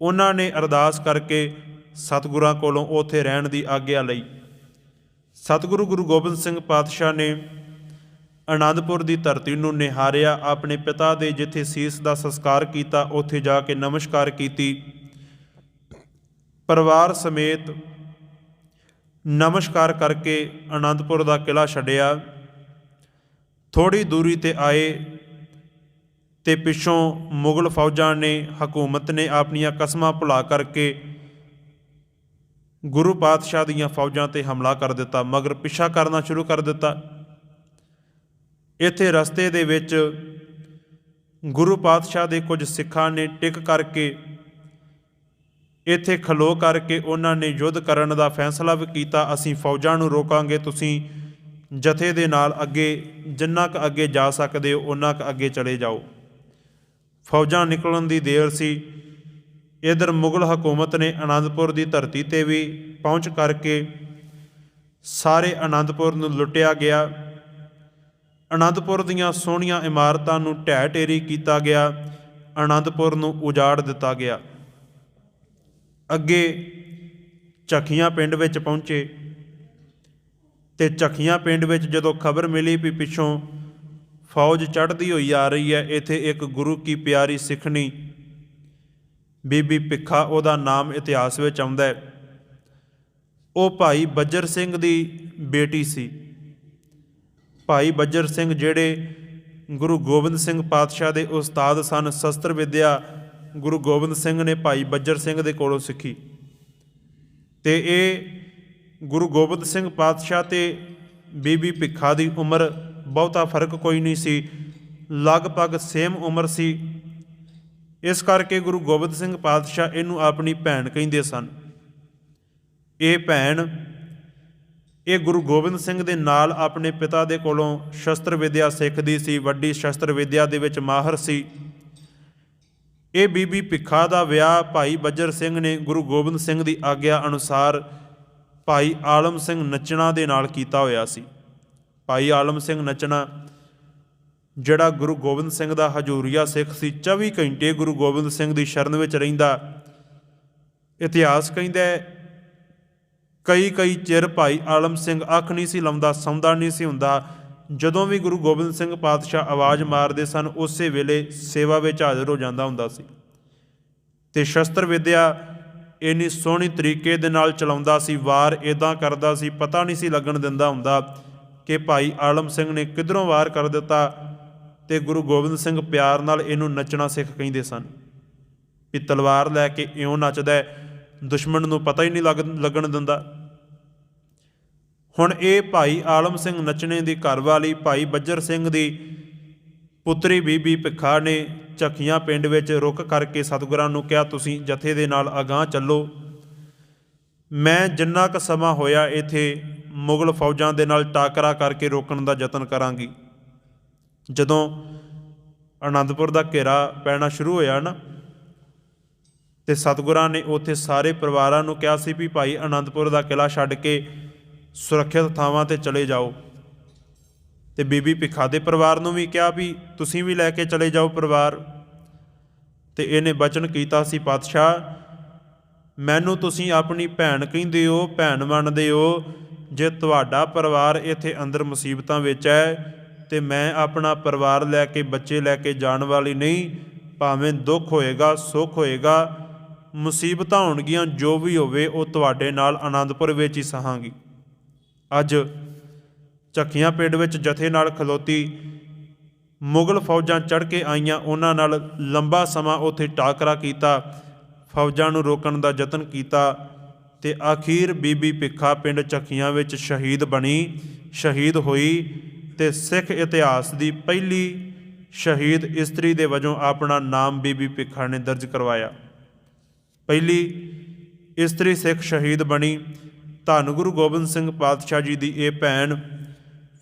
ਉਹਨਾਂ ਨੇ ਅਰਦਾਸ ਕਰਕੇ ਸਤਿਗੁਰਾਂ ਕੋਲੋਂ ਉੱਥੇ ਰਹਿਣ ਦੀ ਆਗਿਆ ਲਈ। ਸਤਿਗੁਰੂ ਗੁਰੂ ਗੋਬਿੰਦ ਸਿੰਘ ਪਾਤਸ਼ਾਹ ਨੇ ਆਨੰਦਪੁਰ ਦੀ ਧਰਤੀ ਨੂੰ ਨਿਹਾਰਿਆ, ਆਪਣੇ ਪਿਤਾ ਦੇ ਜਿੱਥੇ ਸੀਸ ਦਾ ਸੰਸਕਾਰ ਕੀਤਾ, ਉੱਥੇ ਜਾ ਕੇ ਨਮਸਕਾਰ ਕੀਤੀ। ਪਰਿਵਾਰ ਸਮੇਤ ਨਮਸਕਾਰ ਕਰਕੇ ਅਨੰਦਪੁਰ ਦਾ ਕਿਲਾ ਛੱਡਿਆ। ਥੋੜੀ ਦੂਰੀ ਤੇ ਆਏ ਤੇ ਪਿੱਛੋਂ ਮੁਗਲ ਫੌਜਾਂ ਨੇ, ਹਕੂਮਤ ਨੇ ਆਪਣੀਆਂ ਕਸਮਾਂ ਭੁਲਾ ਕਰਕੇ ਗੁਰੂ ਪਾਤਸ਼ਾਹ ਦੀਆਂ ਫੌਜਾਂ ਤੇ ਹਮਲਾ ਕਰ ਦਿੱਤਾ, ਮਗਰ ਪਿੱਛਾ ਕਰਨਾ ਸ਼ੁਰੂ ਕਰ ਦਿੱਤਾ। ਇੱਥੇ ਰਸਤੇ ਦੇ ਵਿੱਚ ਗੁਰੂ ਪਾਤਸ਼ਾਹ ਦੇ ਕੁਝ ਸਿੱਖਾਂ ਨੇ ਟਿਕ ਕਰਕੇ ਇੱਥੇ ਖਲੋ ਕਰਕੇ ਉਹਨਾਂ ਨੇ ਯੁੱਧ ਕਰਨ ਦਾ ਫੈਸਲਾ ਵੀ ਕੀਤਾ। ਅਸੀਂ ਫੌਜਾਂ ਨੂੰ ਰੋਕਾਂਗੇ, ਤੁਸੀਂ ਜਥੇ ਦੇ ਨਾਲ ਅੱਗੇ, ਜਿੰਨਾ ਕੁ ਅੱਗੇ ਜਾ ਸਕਦੇ ਹੋ ਉਹਨਾਂ ਕੁ ਅੱਗੇ ਚਲੇ ਜਾਓ। ਫੌਜਾਂ ਨਿਕਲਣ ਦੀ ਦੇਰ ਸੀ। ਇਧਰ ਮੁਗਲ ਹਕੂਮਤ ਨੇ ਆਨੰਦਪੁਰ ਦੀ ਧਰਤੀ ਤੇ ਵੀ ਪਹੁੰਚ ਕਰਕੇ ਸਾਰੇ ਆਨੰਦਪੁਰ ਨੂੰ ਲੁੱਟਿਆ ਗਿਆ। ਆਨੰਦਪੁਰ ਦੀਆਂ ਸੋਹਣੀਆਂ ਇਮਾਰਤਾਂ ਨੂੰ ਢਹਿ ਢੇਰੀ ਕੀਤਾ ਗਿਆ। ਆਨੰਦਪੁਰ ਨੂੰ ਉਜਾੜ ਦਿੱਤਾ ਗਿਆ। ਅੱਗੇ ਚੱਖੀਆਂ ਪਿੰਡ ਵਿੱਚ ਪਹੁੰਚੇ ਤੇ ਚੱਖੀਆਂ ਪਿੰਡ ਵਿੱਚ ਜਦੋਂ ਖਬਰ ਮਿਲੀ ਵੀ ਪਿੱਛੋਂ ਫੌਜ ਚੜ੍ਹਦੀ ਹੋਈ ਆ ਰਹੀ ਹੈ, ਇੱਥੇ ਇੱਕ ਗੁਰੂ ਕੀ ਪਿਆਰੀ ਸਿੱਖਣੀ ਬੀਬੀ ਭਿੱਖਾ ਉਹਦਾ ਨਾਮ ਇਤਿਹਾਸ ਵਿੱਚ ਆਉਂਦਾ ਹੈ। ਉਹ ਭਾਈ ਬੱਜਰ ਸਿੰਘ ਦੀ ਬੇਟੀ ਸੀ। ਭਾਈ ਬੱਜਰ ਸਿੰਘ ਜਿਹੜੇ ਗੁਰੂ ਗੋਬਿੰਦ ਸਿੰਘ ਪਾਤਸ਼ਾਹ ਦੇ ਉਸਤਾਦ ਸਨ, ਸ਼ਸਤਰ ਵਿਦਿਆ ਗੁਰੂ ਗੋਬਿੰਦ ਸਿੰਘ ਨੇ ਭਾਈ ਬੱਜਰ ਸਿੰਘ ਦੇ ਕੋਲੋਂ ਸਿੱਖੀ। ਤੇ ਇਹ ਗੁਰੂ ਗੋਬਿੰਦ ਸਿੰਘ ਪਾਤਸ਼ਾਹ ਤੇ ਬੀਬੀ ਭਿੱਖਾ ਦੀ ਉਮਰ ਬਹੁਤਾ ਫ਼ਰਕ ਕੋਈ ਨਹੀਂ ਸੀ, ਲਗਭਗ ਸੇਮ ਉਮਰ ਸੀ। ਇਸ ਕਰਕੇ ਗੁਰੂ ਗੋਬਿੰਦ ਸਿੰਘ ਪਾਤਸ਼ਾਹ ਇਹਨੂੰ ਆਪਣੀ ਭੈਣ ਕਹਿੰਦੇ ਸਨ। ਇਹ ਭੈਣ, ਇਹ ਗੁਰੂ ਗੋਬਿੰਦ ਸਿੰਘ ਦੇ ਨਾਲ ਆਪਣੇ ਪਿਤਾ ਦੇ ਕੋਲੋਂ ਸ਼ਸਤਰ ਵਿਦਿਆ ਸਿੱਖਦੀ ਸੀ, ਵੱਡੀ ਸ਼ਸਤਰ ਵਿਦਿਆ ਦੇ ਵਿੱਚ ਮਾਹਰ ਸੀ। ਇਹ ਬੀਬੀ ਭਿੱਖਾ ਦਾ ਵਿਆਹ ਭਾਈ ਬੱਜਰ ਸਿੰਘ ਨੇ ਗੁਰੂ ਗੋਬਿੰਦ ਸਿੰਘ ਦੀ ਆਗਿਆ ਅਨੁਸਾਰ ਭਾਈ ਆਲਮ ਸਿੰਘ ਨੱਚਣਾ ਦੇ ਨਾਲ ਕੀਤਾ ਹੋਇਆ ਸੀ। ਭਾਈ ਆਲਮ ਸਿੰਘ ਨੱਚਣਾ ਜਿਹੜਾ ਗੁਰੂ ਗੋਬਿੰਦ ਸਿੰਘ ਦਾ ਹਜੂਰੀਆ ਸਿੱਖ ਸੀ 24 ਘੰਟੇ ਗੁਰੂ ਗੋਬਿੰਦ ਸਿੰਘ ਦੀ ਸ਼ਰਨ ਵਿੱਚ ਰਹਿੰਦਾ। ਇਤਿਹਾਸ ਕਹਿੰਦਾ ਕਈ ਕਈ ਚਿਰ ਭਾਈ ਆਲਮ ਸਿੰਘ ਅੱਖ ਨਹੀਂ ਸੀ ਲਾਉਂਦਾ, ਸੌਂਦਾ ਨਹੀਂ ਸੀ ਹੁੰਦਾ। ਜਦੋਂ ਵੀ ਗੁਰੂ ਗੋਬਿੰਦ ਸਿੰਘ ਪਾਤਸ਼ਾਹ ਆਵਾਜ਼ ਮਾਰਦੇ ਸਨ, ਉਸੇ ਵੇਲੇ ਸੇਵਾ ਵਿੱਚ ਹਾਜ਼ਰ ਹੋ ਜਾਂਦਾ ਹੁੰਦਾ ਸੀ। ਤੇ ਸ਼ਸਤਰ ਵਿਦਿਆ ਇੰਨੀ ਸੋਹਣੀ ਤਰੀਕੇ ਦੇ ਨਾਲ ਚਲਾਉਂਦਾ ਸੀ, ਵਾਰ ਇਦਾਂ ਕਰਦਾ ਸੀ, ਪਤਾ ਨਹੀਂ ਸੀ ਲੱਗਣ ਦਿੰਦਾ ਹੁੰਦਾ ਕਿ ਭਾਈ ਆਲਮ ਸਿੰਘ ਨੇ ਕਿਧਰੋਂ ਵਾਰ ਕਰ ਦਿੱਤਾ ਤੇ ਗੁਰੂ ਗੋਬਿੰਦ ਸਿੰਘ ਪਿਆਰ ਨਾਲ ਇਹਨੂੰ ਨੱਚਣਾ ਸਿੱਖ ਕਹਿੰਦੇ ਸਨ। ਵੀ ਤਲਵਾਰ ਲੈ ਕੇ ਇਉਂ ਨੱਚਦਾ ਦੁਸ਼ਮਣ ਨੂੰ ਪਤਾ ਹੀ ਨਹੀਂ ਲੱਗ, ਲੱਗਣ ਦਿੰਦਾ। ਹੁਣ ਇਹ ਭਾਈ ਆਲਮ ਸਿੰਘ ਨੱਚਣੇ ਦੀ ਘਰਵਾਲੀ ਭਾਈ ਬੱਜਰ ਸਿੰਘ ਦੀ ਪੁੱਤਰੀ ਬੀਬੀ ਭਿੱਖਾ ਨੇ ਝਖੀਆਂ ਪਿੰਡ ਵਿੱਚ ਰੁਕ ਕਰਕੇ ਸਤਿਗੁਰਾਂ ਨੂੰ ਕਿਹਾ, ਤੁਸੀਂ ਜਥੇ ਦੇ ਨਾਲ ਅਗਾਹ ਚੱਲੋ। ਮੈਂ ਜਿੰਨਾ ਕੁ ਸਮਾਂ ਹੋਇਆ ਇੱਥੇ ਮੁਗਲ ਫੌਜਾਂ ਦੇ ਨਾਲ ਟਾਕਰਾ ਕਰਕੇ ਰੋਕਣ ਦਾ ਯਤਨ ਕਰਾਂਗੀ। ਜਦੋਂ ਆਨੰਦਪੁਰ ਦਾ ਘੇਰਾ ਪੈਣਾ ਸ਼ੁਰੂ ਹੋਇਆ ਨਾ, ਤੇ ਸਤਿਗੁਰਾਂ ਨੇ ਉੱਥੇ ਸਾਰੇ ਪਰਿਵਾਰਾਂ ਨੂੰ ਕਿਹਾ ਸੀ ਵੀ ਭਾਈ ਆਨੰਦਪੁਰ ਦਾ ਕਿਲਾ ਛੱਡ ਕੇ ਸੁਰੱਖਿਅਤ ਥਾਵਾਂ ਤੇ ਚਲੇ ਜਾਓ। ਤੇ ਬੀਬੀ ਭਿੱਖਾ ਦੇ ਪਰਿਵਾਰ ਨੂੰ ਵੀ ਕਿਹਾ ਵੀ ਤੁਸੀਂ ਵੀ ਲੈ ਕੇ ਚਲੇ ਜਾਓ ਪਰਿਵਾਰ। ਤੇ ਇਹਨੇ ਬਚਨ ਕੀਤਾ ਸੀ, ਪਾਤਸ਼ਾਹ, ਮੈਨੂੰ ਤੁਸੀਂ ਆਪਣੀ ਭੈਣ ਕਹਿੰਦੇ ਹੋ, ਭੈਣ ਮੰਨਦੇ ਹੋ। ਜੇ ਤੁਹਾਡਾ ਪਰਿਵਾਰ ਇੱਥੇ ਅੰਦਰ ਮੁਸੀਬਤਾਂ ਵਿੱਚ ਹੈ, ਤੇ ਮੈਂ ਆਪਣਾ ਪਰਿਵਾਰ ਲੈ ਕੇ, ਬੱਚੇ ਲੈ ਕੇ ਜਾਣ ਵਾਲੀ ਨਹੀਂ, ਭਾਵੇਂ ਦੁੱਖ ਹੋਏਗਾ, ਸੁੱਖ ਹੋਏਗਾ, ਮੁਸੀਬਤਾਂ ਹੋਣਗੀਆਂ, ਜੋ ਵੀ ਹੋਵੇ, ਉਹ ਤੁਹਾਡੇ ਨਾਲ ਆਨੰਦਪੁਰ ਵਿੱਚ ਹੀ ਸਹਾਂਗੀ। ਅੱਜ ਚੱਕੀਆਂ ਪਿੰਡ ਵਿੱਚ ਜਥੇ ਨਾਲ ਖਲੋਤੀ ਮੁਗਲ ਫੌਜਾਂ ਚੜ੍ਹ ਕੇ ਆਈਆਂ। ਉਹਨਾਂ ਨਾਲ ਲੰਬਾ ਸਮਾਂ ਉੱਥੇ ਟਾਕਰਾ ਕੀਤਾ, ਫੌਜਾਂ ਨੂੰ ਰੋਕਣ ਦਾ ਯਤਨ ਕੀਤਾ ਤੇ ਆਖੀਰ ਬੀਬੀ ਭਿੱਖਾ ਪਿੰਡ ਚੱਕੀਆਂ ਵਿੱਚ ਸ਼ਹੀਦ ਬਣੀ, ਸ਼ਹੀਦ ਹੋਈ ਤੇ ਸਿੱਖ ਇਤਿਹਾਸ ਦੀ ਪਹਿਲੀ ਸ਼ਹੀਦ ਇਸਤਰੀ ਦੇ ਵਜੋਂ ਆਪਣਾ ਨਾਮ ਬੀਬੀ ਭਿੱਖਾ ਨੇ ਦਰਜ ਕਰਵਾਇਆ। ਪਹਿਲੀ ਇਸਤਰੀ ਸਿੱਖ ਸ਼ਹੀਦ ਬਣੀ ਧੰਨ ਗੁਰੂ ਗੋਬਿੰਦ ਸਿੰਘ ਪਾਤਸ਼ਾਹ ਜੀ ਦੀ ਇਹ ਭੈਣ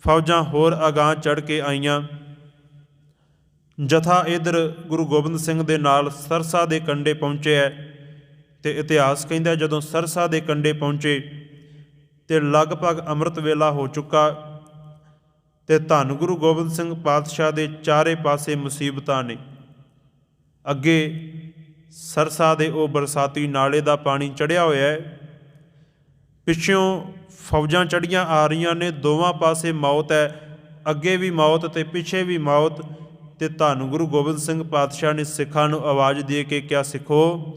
ਫੌਜਾਂ ਹੋਰ ਅਗਾਹ ਚੜ ਕੇ ਆਈਆਂ। ਜਥਾ ਇਧਰ ਗੁਰੂ ਗੋਬਿੰਦ ਸਿੰਘ ਦੇ ਨਾਲ ਸਰਸਾ ਦੇ ਕੰਡੇ ਪਹੁੰਚਿਆ ਤੇ ਇਤਿਹਾਸ ਕਹਿੰਦਾ ਜਦੋਂ ਸਰਸਾ ਦੇ ਕੰਡੇ ਪਹੁੰਚੇ ਤੇ ਲਗਭਗ ਅੰਮ੍ਰਿਤ ਵੇਲਾ ਹੋ ਚੁੱਕਾ ਤੇ ਧੰਨ ਗੁਰੂ ਗੋਬਿੰਦ ਸਿੰਘ ਪਾਤਸ਼ਾਹ ਦੇ ਚਾਰੇ ਪਾਸੇ ਮੁਸੀਬਤਾਂ ਨੇ। ਅੱਗੇ ਸਰਸਾ ਦੇ ਉਹ ਬਰਸਾਤੀ ਨਾਲੇ ਦਾ ਪਾਣੀ ਚੜਿਆ ਹੋਇਆ ਹੈ ਪਿੱਛੋਂ ਫੌਜਾਂ ਚੜੀਆਂ ਆ ਰਹੀਆਂ ਨੇ, ਦੋਵਾਂ ਪਾਸੇ ਮੌਤ ਹੈ। ਅੱਗੇ ਵੀ ਮੌਤ ਤੇ ਪਿੱਛੇ ਵੀ ਮੌਤ। ਤੇ ਧੰਨ ਗੁਰੂ ਗੋਬਿੰਦ ਸਿੰਘ ਪਾਤਸ਼ਾਹ ਨੇ ਸਿੱਖਾਂ ਨੂੰ ਆਵਾਜ਼ ਦੇ ਕੇ ਕਿਹਾ, ਸਿੱਖੋ,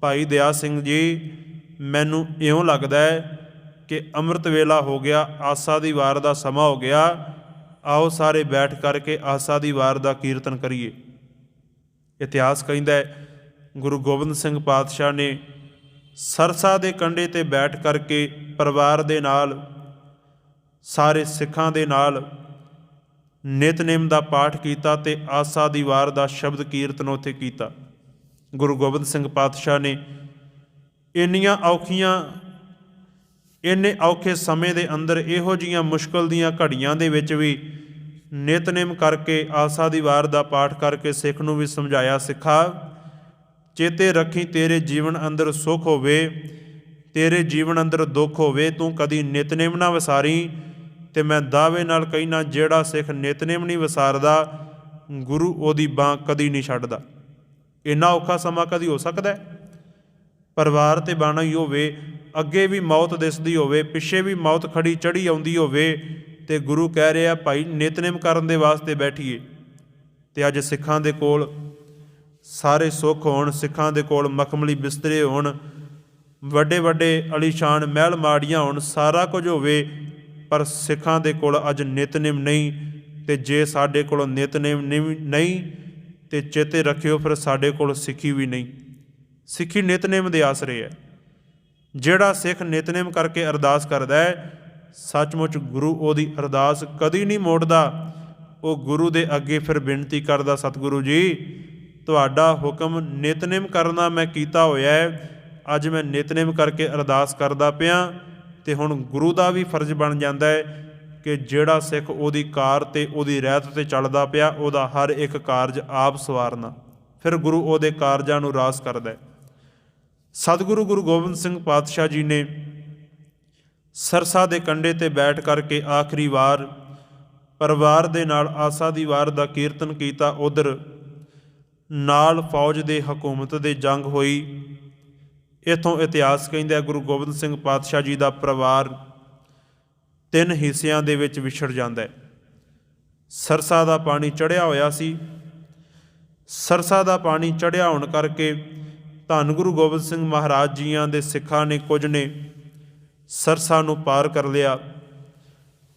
ਭਾਈ ਦਇਆ ਸਿੰਘ ਜੀ, ਮੈਨੂੰ ਇਉਂ ਲੱਗਦਾ ਹੈ ਕਿ ਅੰਮ੍ਰਿਤ ਵੇਲਾ ਹੋ ਗਿਆ, ਆਸਾ ਦੀ ਵਾਰ ਦਾ ਸਮਾਂ ਹੋ ਗਿਆ। ਆਓ ਸਾਰੇ ਬੈਠ ਕਰਕੇ ਆਸਾ ਦੀ ਵਾਰ ਦਾ ਕੀਰਤਨ ਕਰੀਏ। ਇਤਿਹਾਸ ਕਹਿੰਦਾ ਗੁਰੂ ਗੋਬਿੰਦ ਸਿੰਘ ਪਾਤਸ਼ਾਹ ਨੇ ਸਰਸਾ ਦੇ ਕੰਢੇ ਤੇ ਬੈਠ ਕਰਕੇ ਪਰਿਵਾਰ ਦੇ ਨਾਲ, ਸਾਰੇ ਸਿੱਖਾਂ ਦੇ ਨਾਲ ਨਿਤਨੇਮ ਦਾ ਪਾਠ ਕੀਤਾ ਤੇ ਆਸਾ ਦੀ ਵਾਰ ਦਾ ਸ਼ਬਦ ਕੀਰਤਨ ਉੱਥੇ ਕੀਤਾ। ਗੁਰੂ ਗੋਬਿੰਦ ਸਿੰਘ ਪਾਤਸ਼ਾਹ ਨੇ ਇੰਨੀਆਂ ਔਖੀਆਂ, ਇੰਨੇ ਔਖੇ ਸਮੇਂ ਦੇ ਅੰਦਰ ਇਹੋ ਜੀਆਂ ਮੁਸ਼ਕਲ ਦੀਆਂ ਘੜੀਆਂ ਦੇ ਵਿੱਚ ਵੀ ਨਿਤਨੇਮ ਕਰਕੇ ਆਸਾ ਦੀ ਵਾਰ ਦਾ ਪਾਠ ਕਰਕੇ ਸਿੱਖ ਨੂੰ ਵੀ ਸਮਝਾਇਆ ਸਿੱਖਾ। ਚੇਤੇ ਰੱਖੀ ਤੇਰੇ ਜੀਵਨ ਅੰਦਰ ਸੁੱਖ ਹੋਵੇ, ਤੇਰੇ ਜੀਵਨ ਅੰਦਰ ਦੁੱਖ ਹੋਵੇ, ਤੂੰ ਕਦੀ ਨਿਤਨੇਮ ਨਾ ਵਿਸਾਰੀ ਤੇ ਮੈਂ ਦਾਅਵੇ ਨਾਲ ਕਹਿਣਾ ਜਿਹੜਾ ਸਿੱਖ ਨਿਤਨੇਮ ਨਹੀਂ ਵਿਸਾਰਦਾ, ਗੁਰੂ ਉਹਦੀ ਬਾਹ ਕਦੀ ਨਹੀਂ ਛੱਡਦਾ। ਇੰਨਾ ਔਖਾ ਸਮਾਂ ਕਦੀ ਹੋ ਸਕਦਾ ਹੈ? ਪਰਿਵਾਰ ਤੇ ਬਾਣਾ ਹੀ ਹੋਵੇ, ਅੱਗੇ ਵੀ ਮੌਤ ਦਿਸਦੀ ਹੋਵੇ, ਪਿੱਛੇ ਵੀ ਮੌਤ ਖੜੀ ਚੜੀ ਆਉਂਦੀ ਹੋਵੇ ਤੇ ਗੁਰੂ ਕਹਿ ਰਿਹਾ, ਭਾਈ, ਨਿਤਨੇਮ ਕਰਨ ਦੇ ਵਾਸਤੇ ਬੈਠੀਏ। ਤੇ ਅੱਜ ਸਿੱਖਾਂ ਦੇ ਕੋਲ ਸਾਰੇ ਸੁੱਖ ਹੋਣ, ਸਿੱਖਾਂ ਦੇ ਕੋਲ ਮਖਮਲੀ ਬਿਸਤਰੇ ਹੋਣ ਵੱਡੇ ਵੱਡੇ ਅਲੀਸ਼ਾਨ ਮਹਿਲ ਮਾੜੀਆਂ ਹੋਣ, ਸਾਰਾ ਕੁਝ ਹੋਵੇ, ਪਰ ਸਿੱਖਾਂ ਦੇ ਕੋਲ ਅੱਜ ਨਿਤਨੇਮ ਨਹੀਂ ਤੇ ਜੇ ਸਾਡੇ ਕੋਲ ਨਿਤਨੇਮ ਨਹੀਂ- ਨਹੀਂ ਤੇ ਚੇਤੇ ਰੱਖਿਓ, ਫਿਰ ਸਾਡੇ ਕੋਲ ਸਿੱਖੀ ਵੀ ਨਹੀਂ। ਸਿੱਖੀ ਨਿਤਨੇਮ ਦੇ ਆਸਰੇ ਹੈ। ਜਿਹੜਾ ਸਿੱਖ ਨਿਤਨੇਮ ਕਰਕੇ ਅਰਦਾਸ ਕਰਦਾ ਹੈ, ਸੱਚਮੁੱਚ ਗੁਰੂ ਉਹਦੀ ਅਰਦਾਸ ਕਦੀ ਨਹੀਂ ਮੋੜਦਾ। ਉਹ ਗੁਰੂ ਦੇ ਅੱਗੇ ਫਿਰ ਬੇਨਤੀ ਕਰਦਾ, ਸਤਿਗੁਰੂ ਜੀ ਤੁਹਾਡਾ ਹੁਕਮ ਨਿਤਨੇਮ ਕਰਨਾ ਮੈਂ ਕੀਤਾ ਹੋਇਆ ਹੈ। ਅੱਜ ਮੈਂ ਨਿਤਨੇਮ ਕਰਕੇ ਅਰਦਾਸ ਕਰਦਾ ਪਿਆ। ਤੇ ਹੁਣ ਗੁਰੂ ਦਾ ਵੀ ਫਰਜ਼ ਬਣ ਜਾਂਦਾ ਹੈ ਕਿ ਜਿਹੜਾ ਸਿੱਖ ਉਹਦੀ ਕਾਰ ਤੇ ਉਹਦੀ ਰਹਿਤ ਤੇ ਚੱਲਦਾ ਪਿਆ, ਉਹਦਾ ਹਰ ਇੱਕ ਕਾਰਜ ਆਪ ਸਵਾਰਨਾ। ਫਿਰ ਗੁਰੂ ਉਹਦੇ ਕਾਰਜਾਂ ਨੂੰ ਰਾਸ ਕਰਦਾ ਹੈ। ਸਤਿਗੁਰੂ ਗੁਰੂ ਗੋਬਿੰਦ ਸਿੰਘ ਪਾਤਸ਼ਾਹ ਜੀ ਨੇ ਸਰਸਾ ਦੇ ਕੰਢੇ ਤੇ ਬੈਠ ਕਰਕੇ ਆਖਰੀ ਵਾਰ ਪਰਿਵਾਰ ਦੇ ਨਾਲ ਆਸਾ ਦੀ ਵਾਰ ਦਾ ਕੀਰਤਨ ਕੀਤਾ। ਉਧਰ ਨਾਲ ਫੌਜ ਦੇ ਹਕੂਮਤ ਦੇ ਜੰਗ ਹੋਈ। ਇਥੋਂ ਇਤਿਹਾਸ ਕਹਿੰਦਾ ਗੁਰੂ ਗੋਬਿੰਦ ਸਿੰਘ ਪਾਤਸ਼ਾਹ ਜੀ ਦਾ ਪਰਿਵਾਰ ਤਿੰਨ ਹਿੱਸਿਆਂ ਦੇ ਵਿੱਚ ਵਿਛੜ ਜਾਂਦਾ ਹੈ। ਸਰਸਾ ਦਾ ਪਾਣੀ ਚੜਿਆ ਹੋਇਆ ਸੀ। ਸਰਸਾ ਦਾ ਪਾਣੀ ਚੜਿਆ ਹੋਣ ਕਰਕੇ ਧੰਨ ਗੁਰੂ ਗੋਬਿੰਦ ਸਿੰਘ ਮਹਾਰਾਜ ਜੀਆਂ ਦੇ ਸਿੱਖਾਂ ਨੇ ਕੁਝ ਨੇ ਸਰਸਾ ਨੂੰ ਪਾਰ ਕਰ ਲਿਆ।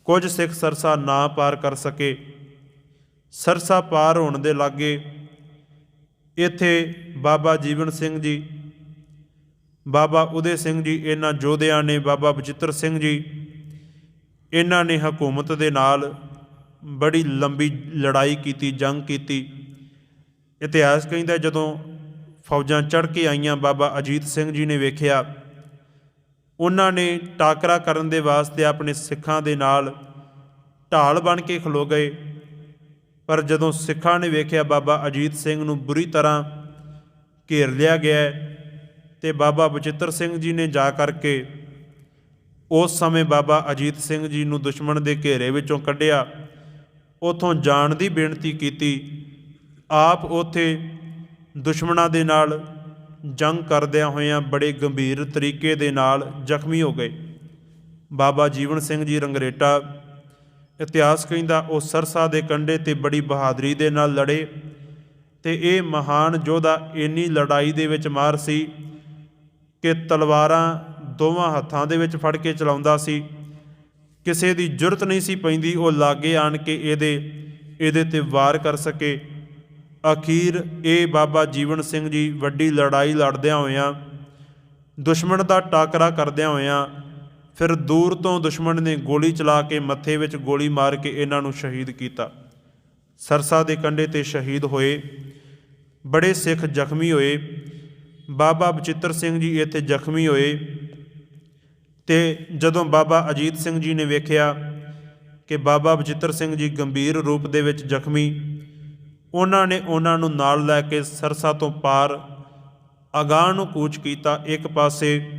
ਕੁਝ ਸਿੱਖ ਸਰਸਾ ਨਾ ਪਾਰ ਕਰ ਸਕੇ। ਸਰਸਾ ਪਾਰ ਹੋਣ ਦੇ ਲਾਗੇ ਇੱਥੇ ਬਾਬਾ ਜੀਵਨ ਸਿੰਘ ਜੀ, ਬਾਬਾ ਉਦੇ ਸਿੰਘ ਜੀ, ਇਹਨਾਂ ਯੋਧਿਆਂ ਨੇ ਬਾਬਾ ਬਚਿੱਤਰ ਸਿੰਘ ਜੀ, ਇਹਨਾਂ ਨੇ ਹਕੂਮਤ ਦੇ ਨਾਲ ਬੜੀ ਲੰਬੀ ਲੜਾਈ ਕੀਤੀ, ਜੰਗ ਕੀਤੀ। ਇਤਿਹਾਸ ਕਹਿੰਦਾ ਜਦੋਂ ਫੌਜਾਂ ਚੜ੍ਹ ਕੇ ਆਈਆਂ, ਬਾਬਾ ਅਜੀਤ ਸਿੰਘ ਜੀ ਨੇ ਵੇਖਿਆ, ਉਹਨਾਂ ਨੇ ਟਾਕਰਾ ਕਰਨ ਦੇ ਵਾਸਤੇ ਆਪਣੇ ਸਿੱਖਾਂ ਦੇ ਨਾਲ ਢਾਲ ਬਣ ਕੇ ਖਲੋ ਗਏ। ਪਰ ਜਦੋਂ ਸਿੱਖਾਂ ਨੇ ਵੇਖਿਆ ਬਾਬਾ ਅਜੀਤ ਸਿੰਘ ਨੂੰ ਬੁਰੀ ਤਰ੍ਹਾਂ ਘੇਰ ਲਿਆ ਗਿਆ ਹੈ ਤੇ ਬਾਬਾ ਬਚਿੱਤਰ ਸਿੰਘ ਜੀ ਨੇ ਜਾ ਕਰਕੇ ਉਸ ਸਮੇਂ ਬਾਬਾ ਅਜੀਤ ਸਿੰਘ ਜੀ ਨੂੰ ਦੁਸ਼ਮਣ ਦੇ ਘੇਰੇ ਵਿੱਚੋਂ ਕੱਢਿਆ। ਉਥੋਂ ਜਾਣ ਦੀ ਬੇਨਤੀ ਕੀਤੀ। ਆਪ ਉਥੇ ਦੁਸ਼ਮਣਾਂ ਦੇ ਨਾਲ ਜੰਗ ਕਰਦਿਆਂ ਹੋਇਆਂ ਬੜੇ ਗੰਭੀਰ ਤਰੀਕੇ ਦੇ ਨਾਲ ਜ਼ਖਮੀ ਹੋ ਗਏ। ਬਾਬਾ ਜੀਵਨ ਸਿੰਘ ਜੀ ਰੰਗਰੇਟਾ ਇਤਿਹਾਸ ਕਹਿੰਦਾ ਉਹ ਸਰਸਾ ਦੇ ਕੰਢੇ ਤੇ ਬੜੀ ਬਹਾਦਰੀ ਦੇ ਨਾਲ ਲੜੇ ਤੇ ਇਹ ਮਹਾਨ ਯੋਧਾ ਇੰਨੀ ਲੜਾਈ ਦੇ ਵਿੱਚ ਮਾਰ ਸੀ ਕਿ ਤਲਵਾਰਾਂ ਦੋਵਾਂ ਹੱਥਾਂ ਦੇ ਵਿੱਚ ਫੜ ਕੇ ਚਲਾਉਂਦਾ ਸੀ। ਕਿਸੇ ਦੀ ਜੁਰਤ ਨਹੀਂ ਸੀ ਪੈਂਦੀ, ਉਹ ਲਾਗੇ ਆਣ ਕੇ ਇਹਦੇ ਇਹਦੇ ਤੇ ਵਾਰ ਕਰ ਸਕੇ। ਅਖੀਰ ਇਹ ਬਾਬਾ ਜੀਵਨ ਸਿੰਘ ਜੀ ਵੱਡੀ ਲੜਾਈ ਲੜਦਿਆਂ ਹੋਇਆਂ, ਦੁਸ਼ਮਣ ਦਾ ਟਾਕਰਾ ਕਰਦਿਆਂ ਹੋਇਆਂ ਫਿਰ ਦੂਰ ਤੋਂ ਦੁਸ਼ਮਣ ਨੇ ਗੋਲੀ ਚਲਾ ਕੇ ਮੱਥੇ ਵਿੱਚ ਗੋਲੀ ਮਾਰ ਕੇ ਇਹਨਾਂ ਨੂੰ ਸ਼ਹੀਦ ਕੀਤਾ। ਸਰਸਾ ਦੇ ਕੰਢੇ ਤੇ ਸ਼ਹੀਦ ਹੋਏ। ਬੜੇ ਸਿੱਖ ਜ਼ਖਮੀ ਹੋਏ। ਬਾਬਾ ਬਚਿੱਤਰ ਸਿੰਘ ਜੀ ਇੱਥੇ ਜ਼ਖਮੀ ਹੋਏ। ਤੇ ਜਦੋਂ ਬਾਬਾ ਅਜੀਤ ਸਿੰਘ ਜੀ ਨੇ ਵੇਖਿਆ ਕਿ ਬਾਬਾ ਬਚਿੱਤਰ ਸਿੰਘ ਜੀ ਗੰਭੀਰ ਰੂਪ ਦੇ ਵਿੱਚ ਜ਼ਖਮੀ, ਉਹਨਾਂ ਨੇ ਉਹਨਾਂ ਨੂੰ ਨਾਲ ਲੈ ਕੇ ਸਰਸਾ ਤੋਂ ਪਾਰ ਅਗਾਂਹ ਨੂੰ ਕੂਚ ਕੀਤਾ। ਇੱਕ ਪਾਸੇ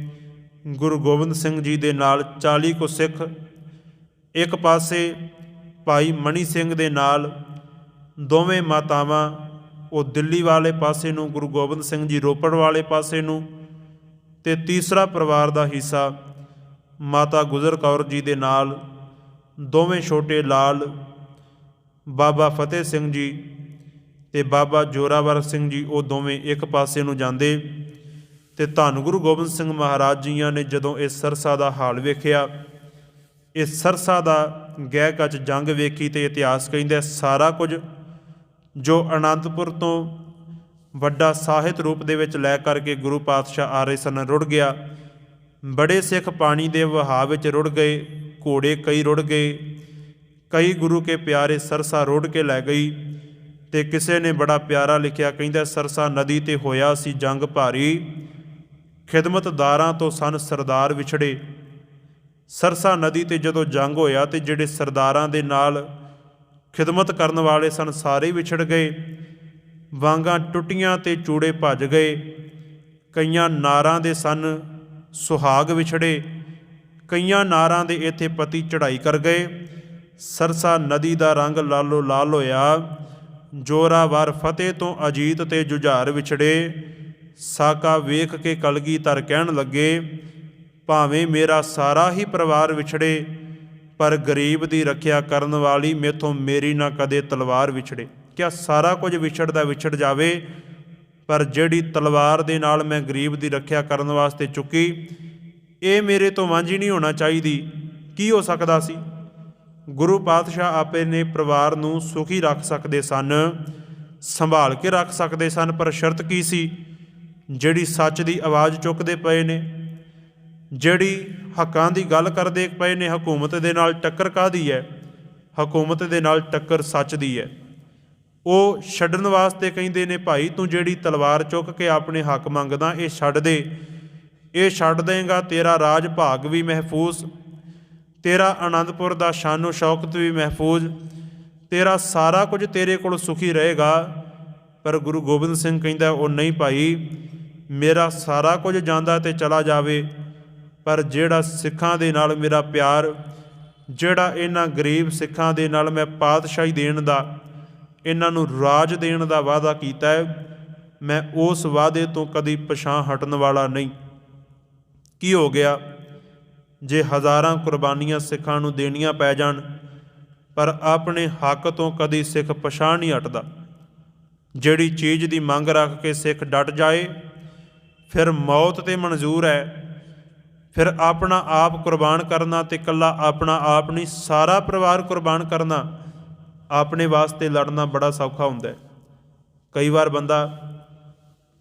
ਗੁਰੂ ਗੋਬਿੰਦ ਸਿੰਘ ਜੀ ਦੇ ਨਾਲ 40 ਕੁ ਸਿੱਖ, ਇੱਕ ਪਾਸੇ ਭਾਈ ਮਣੀ ਸਿੰਘ ਦੇ ਨਾਲ ਦੋਵੇਂ ਮਾਤਾਵਾਂ, ਉਹ ਦਿੱਲੀ ਵਾਲੇ ਪਾਸੇ ਨੂੰ, ਗੁਰੂ ਗੋਬਿੰਦ ਸਿੰਘ ਜੀ ਰੋਪੜ ਵਾਲੇ ਪਾਸੇ ਨੂੰ ਤੇ ਤੀਸਰਾ ਪਰਿਵਾਰ ਦਾ ਹਿੱਸਾ ਮਾਤਾ ਗੁਜਰ ਕੌਰ ਜੀ ਦੇ ਨਾਲ ਦੋਵੇਂ ਛੋਟੇ ਲਾਲ, ਬਾਬਾ ਫਤਿਹ ਸਿੰਘ ਜੀ ਤੇ ਬਾਬਾ ਜੋਰਾਵਰ ਸਿੰਘ ਜੀ, ਉਹ ਦੋਵੇਂ ਇੱਕ ਪਾਸੇ ਨੂੰ ਜਾਂਦੇ ਤੇ ਧੰਨ ਗੁਰੂ ਗੋਬਿੰਦ ਸਿੰਘ ਮਹਾਰਾਜ ਜੀਆਂ ਨੇ ਜਦੋਂ ਇਹ ਸਰਸਾ ਦਾ ਹਾਲ ਵੇਖਿਆ, ਇਹ ਸਰਸਾ ਦਾ ਗਹਿ ਕੱਚ ਜੰਗ ਵੇਖੀ ਤੇ ਇਤਿਹਾਸ ਕਹਿੰਦਾ ਸਾਰਾ ਕੁਝ ਜੋ ਅਨੰਦਪੁਰ ਤੋਂ ਵੱਡਾ ਸਾਹਿਤ ਰੂਪ ਦੇ ਵਿੱਚ ਲੈ ਕਰਕੇ ਗੁਰੂ ਪਾਤਸ਼ਾਹ ਆ ਰਹੇ ਸਨ, ਰੁੜ ਗਿਆ। ਬੜੇ ਸਿੱਖ ਪਾਣੀ ਦੇ ਵਹਾਅ ਵਿੱਚ ਰੁੜ ਗਏ, ਘੋੜੇ ਕਈ ਰੁੜ ਗਏ, ਕਈ ਗੁਰੂ ਕੇ ਪਿਆਰੇ ਸਰਸਾ ਰੋੜ ਕੇ ਲੈ ਗਈ ਤੇ ਕਿਸੇ ਨੇ ਬੜਾ ਪਿਆਰਾ ਲਿਖਿਆ, ਕਹਿੰਦਾ ਸਰਸਾ ਨਦੀ ਤੇ ਹੋਇਆ ਸੀ ਜੰਗ ਭਾਰੀ ਖਿਦਮਤਦਾਰਾਂ ਤੋਂ ਸਨ ਸਰਦਾਰ ਵਿਛੜੇ। ਸਰਸਾ ਨਦੀ ਤੇ ਜਦੋਂ ਜੰਗ ਹੋਇਆ ਤੇ ਜਿਹੜੇ ਸਰਦਾਰਾਂ ਦੇ ਨਾਲ ਖਿਦਮਤ ਕਰਨ ਵਾਲੇ ਸਨ ਸਾਰੇ ਵਿਛੜ ਗਏ। ਵਾਂਗਾਂ ਟੁੱਟੀਆਂ ਤੇ ਚੂੜੇ ਭੱਜ ਗਏ। ਕਈਆਂ ਨਾਰਾਂ ਦੇ ਸਨ ਸੁਹਾਗ ਵਿਛੜੇ। ਕਈਆਂ ਨਾਰਾਂ ਦੇ ਇੱਥੇ ਪਤੀ ਚੜ੍ਹਾਈ ਕਰ ਗਏ। ਸਰਸਾ ਨਦੀ ਦਾ ਰੰਗ ਲਾਲੋ ਲਾਲ ਹੋਇਆ। ਜੋਰਾਵਰ ਫਤਿਹ ਤੋਂ ਅਜੀਤ ਤੇ ਜੁਝਾਰ ਵਿਛੜੇ। ਸਾਕਾ ਵੇਖ ਕੇ ਕਲਗੀ ਧਰ ਕਹਿਣ ਲੱਗੇ, ਭਾਵੇਂ ਮੇਰਾ ਸਾਰਾ ਹੀ ਪਰਿਵਾਰ ਵਿਛੜੇ, ਪਰ ਗਰੀਬ ਦੀ ਰੱਖਿਆ ਕਰਨ ਵਾਲੀ ਮੇਥੋਂ ਮੇਰੀ ਨਾ ਕਦੇ ਤਲਵਾਰ ਵਿਛੜੇ। ਕਿਆ ਸਾਰਾ ਕੁਝ ਵਿਛੜਦਾ ਵਿਛੜ ਜਾਵੇ, ਪਰ ਜਿਹੜੀ ਤਲਵਾਰ ਦੇ ਨਾਲ ਮੈਂ ਗਰੀਬ ਦੀ ਰੱਖਿਆ ਕਰਨ ਵਾਸਤੇ ਚੁੱਕੀ, ਇਹ ਮੇਰੇ ਤੋਂ ਵਾਂਝੀ ਨਹੀਂ ਹੋਣਾ ਚਾਹੀਦੀ। ਕੀ ਹੋ ਸਕਦਾ ਸੀ? ਗੁਰੂ ਪਾਤਸ਼ਾਹ ਆਪੇ ਨੇ ਪਰਿਵਾਰ ਨੂੰ ਸੁਖੀ ਰੱਖ ਸਕਦੇ ਸਨ, ਸੰਭਾਲ ਕੇ ਰੱਖ ਸਕਦੇ ਸਨ, ਪਰ ਸ਼ਰਤ ਕੀ ਸੀ? ਜਿਹੜੀ ਸੱਚ ਦੀ ਆਵਾਜ਼ ਚੁੱਕਦੇ ਪਏ ਨੇ, ਜਿਹੜੀ ਹੱਕਾਂ ਦੀ ਗੱਲ ਕਰਦੇ ਪਏ ਨੇ, ਹਕੂਮਤ ਦੇ ਨਾਲ ਟੱਕਰ ਕਾਦੀ ਹੈ? ਹਕੂਮਤ ਦੇ ਨਾਲ ਟੱਕਰ ਸੱਚ ਦੀ ਹੈ। ਉਹ ਛੱਡਣ ਵਾਸਤੇ ਕਹਿੰਦੇ ਨੇ, ਭਾਈ, ਤੂੰ ਜਿਹੜੀ ਤਲਵਾਰ ਚੁੱਕ ਕੇ ਆਪਣੇ ਹੱਕ ਮੰਗਦਾ, ਇਹ ਛੱਡ ਦੇ। ਇਹ ਛੱਡ ਦੇਗਾ, ਤੇਰਾ ਰਾਜ ਭਾਗ ਵੀ ਮਹਿਫੂਜ਼। ਤੇਰਾ ਆਨੰਦਪੁਰ ਦਾ ਸ਼ਾਨੋ ਸ਼ੌਕਤ ਵੀ ਮਹਿਫੂਜ਼। ਤੇਰਾ ਸਾਰਾ ਕੁਝ ਤੇਰੇ ਕੋਲ ਸੁਖੀ ਰਹੇਗਾ। ਪਰ ਗੁਰੂ ਗੋਬਿੰਦ ਸਿੰਘ ਕਹਿੰਦਾ, ਉਹ ਨਹੀਂ ਭਾਈ ਮੇਰਾ ਸਾਰਾ ਕੁਝ ਜਾਂਦਾ ਤੇ ਚਲਾ ਜਾਵੇ, ਪਰ ਜਿਹੜਾ ਸਿੱਖਾਂ ਦੇ ਨਾਲ ਮੇਰਾ ਪਿਆਰ, ਜਿਹੜਾ ਇਹਨਾਂ ਗਰੀਬ ਸਿੱਖਾਂ ਦੇ ਨਾਲ ਮੈਂ ਪਾਤਸ਼ਾਹੀ ਦੇਣ ਦਾ, ਇਹਨਾਂ ਨੂੰ ਰਾਜ ਦੇਣ ਦਾ ਵਾਅਦਾ ਕੀਤਾ ਹੈ, ਮੈਂ ਉਸ ਵਾਅਦੇ ਤੋਂ ਕਦੀ ਪਛਾਂ ਹਟਣ ਵਾਲਾ ਨਹੀਂ। ਕੀ ਹੋ ਗਿਆ? ਜੇ ਹਜ਼ਾਰਾਂ ਕੁਰਬਾਨੀਆਂ ਸਿੱਖਾਂ ਨੂੰ ਦੇਣੀਆਂ ਪੈ ਜਾਣ, ਪਰ ਆਪਣੇ ਹੱਕ ਤੋਂ ਕਦੀ ਸਿੱਖ ਪਛਾਣ ਨਹੀਂ ਹਟਦਾ। ਜਿਹੜੀ ਚੀਜ਼ ਦੀ ਮੰਗ ਰੱਖ ਕੇ ਸਿੱਖ ਡਟ ਜਾਏ ਫਿਰ ਮੌਤ ਤੇ ਮਨਜ਼ੂਰ ਹੈ। ਫਿਰ ਆਪਣਾ ਆਪ ਕੁਰਬਾਨ ਕਰਨਾ ਤੇ ਇਕੱਲਾ ਆਪਣਾ ਆਪ ਨਹੀਂ, ਸਾਰਾ ਪਰਿਵਾਰ ਕੁਰਬਾਨ ਕਰਨਾ ਆਪਣੇ ਵਾਸਤੇ ਲੜਨਾ ਬੜਾ ਸੌਖਾ ਹੁੰਦਾ ਹੈ। ਕਈ ਵਾਰ ਬੰਦਾ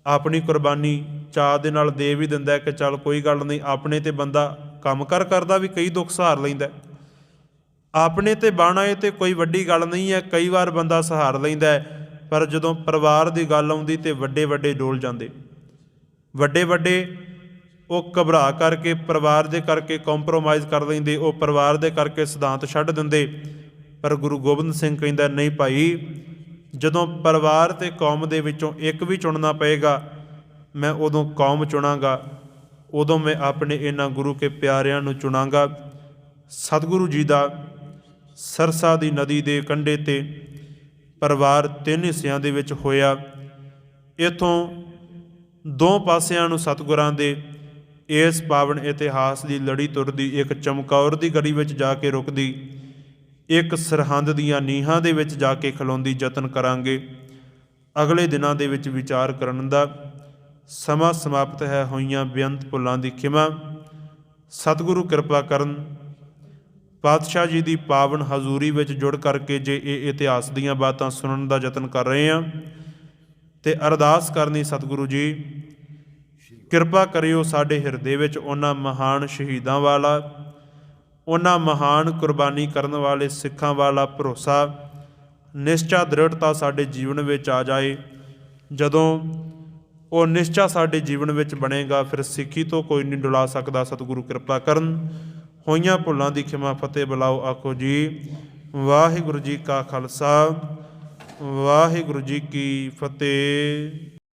ਆਪਣੀ ਕੁਰਬਾਨੀ ਚਾਹ ਦੇ ਨਾਲ ਦੇ ਵੀ ਦਿੰਦਾ ਕਿ ਚੱਲ ਕੋਈ ਗੱਲ ਨਹੀਂ, ਆਪਣੇ ਤੇ ਬੰਦਾ ਕੰਮ ਕਰ ਕਰਦਾ ਵੀ ਕਈ ਦੁੱਖ ਸਹਾਰ ਲੈਂਦਾ ਆਪਣੇ ਤੇ ਬਾਣਾ ਇਹ ਤੇ ਕੋਈ ਵੱਡੀ ਗੱਲ ਨਹੀਂ ਹੈ, ਕਈ ਵਾਰ ਬੰਦਾ ਸਹਾਰ ਲੈਂਦਾ ਪਰ ਜਦੋਂ ਪਰਿਵਾਰ ਦੀ ਗੱਲ ਆਉਂਦੀ ਤੇ ਵੱਡੇ ਵੱਡੇ ਡੋਲ ਜਾਂਦੇ। ਵੱਡੇ ਵੱਡੇ ਉਹ ਘਬਰਾ ਕਰਕੇ, ਪਰਿਵਾਰ ਦੇ ਕਰਕੇ ਕੰਪਰੋਮਾਈਜ਼ ਕਰ ਲੈਂਦੇ, ਉਹ ਪਰਿਵਾਰ ਦੇ ਕਰਕੇ ਸਿਧਾਂਤ ਛੱਡ ਦਿੰਦੇ। ਪਰ ਗੁਰੂ ਗੋਬਿੰਦ ਸਿੰਘ ਕਹਿੰਦਾ, ਨਹੀਂ ਭਾਈ, ਜਦੋਂ ਪਰਿਵਾਰ ਤੇ ਕੌਮ ਦੇ ਵਿੱਚੋਂ ਇੱਕ ਵੀ ਚੁਣਨਾ ਪਏਗਾ, ਮੈਂ ਉਦੋਂ ਕੌਮ ਚੁਣਾਂਗਾ। ਉਦੋਂ ਮੈਂ ਆਪਣੇ ਇਹਨਾਂ ਗੁਰੂ ਕੇ ਪਿਆਰਿਆਂ ਨੂੰ ਚੁਣਾਂਗਾ। ਸਤਿਗੁਰੂ ਜੀ ਦਾ ਸਰਸਾ ਦੀ ਨਦੀ ਦੇ ਕੰਢੇ ਤੇ ਪਰਿਵਾਰ ਤਿੰਨ ਹਿੱਸਿਆਂ ਦੇ ਵਿੱਚ ਹੋਇਆ। ਇਥੋਂ ਦੋ ਪਾਸਿਆਂ ਨੂੰ ਸਤਿਗੁਰਾਂ ਦੇ, ਇਸ ਪਾਵਨ ਇਤਿਹਾਸ ਦੀ ਲੜੀ ਤੁਰਦੀ, ਇੱਕ ਚਮਕੌਰ ਦੀ ਗੜੀ ਵਿੱਚ ਜਾ ਕੇ ਰੁਕਦੀ, ਇੱਕ ਸਰਹੰਦ ਦੀਆਂ ਨੀਹਾਂ ਦੇ ਵਿੱਚ ਜਾ ਕੇ ਖਲੋਂਦੀ ਯਤਨ ਕਰਾਂਗੇ। ਅਗਲੇ ਦਿਨਾਂ ਦੇ ਵਿੱਚ ਵਿਚਾਰ ਕਰਨ ਦਾ ਸਮਾਂ ਸਮਾਪਤ ਹੈ ਹੋਈਆਂ ਬੇਅੰਤ ਭੁੱਲਾਂ ਦੀ ਖਿਮਾ। ਸਤਿਗੁਰੂ ਕਿਰਪਾ ਕਰਨ, ਪਾਤਸ਼ਾਹ ਜੀ ਦੀ ਪਾਵਨ ਹਜ਼ੂਰੀ ਵਿੱਚ ਜੁੜ ਕਰਕੇ ਜੇ ਇਹ ਇਤਿਹਾਸ ਦੀਆਂ ਬਾਤਾਂ ਸੁਣਨ ਦਾ ਯਤਨ ਕਰ ਰਹੇ ਹਾਂ ਤੇ ਅਰਦਾਸ ਕਰਨੀ ਸਤਿਗੁਰੂ ਜੀ। ਕਿਰਪਾ ਕਰਿਓ ਸਾਡੇ ਹਿਰਦੇ ਵਿੱਚ ਉਹਨਾਂ ਮਹਾਨ ਸ਼ਹੀਦਾਂ ਵਾਲਾ, ਉਹਨਾਂ ਮਹਾਨ ਕੁਰਬਾਨੀ ਕਰਨ ਵਾਲੇ ਸਿੱਖਾਂ ਵਾਲਾ ਭਰੋਸਾ, ਨਿਸ਼ਚਾ ਦ੍ਰਿੜਤਾ ਸਾਡੇ ਜੀਵਨ ਵਿੱਚ ਆ ਜਾਏ। ਜਦੋਂ ਉਹ ਨਿਸ਼ਚਾ ਸਾਡੇ ਜੀਵਨ ਵਿੱਚ ਬਣੇਗਾ, ਫਿਰ ਸਿੱਖੀ ਤੋਂ ਕੋਈ ਨਹੀਂ ਡੁਲਾ ਸਕਦਾ। ਸਤਿਗੁਰੂ ਕਿਰਪਾ ਕਰਨ। ਹੋਈਆਂ ਭੁੱਲਾਂ ਦੀ ਖਿਮਾ ਫਤਿਹ ਬੁਲਾਓ ਆਖੋ ਜੀ। ਵਾਹਿਗੁਰੂ ਜੀ ਕਾ ਖਾਲਸਾ। ਵਾਹਿਗੁਰੂ ਜੀ ਕੀ ਫਤਿਹ।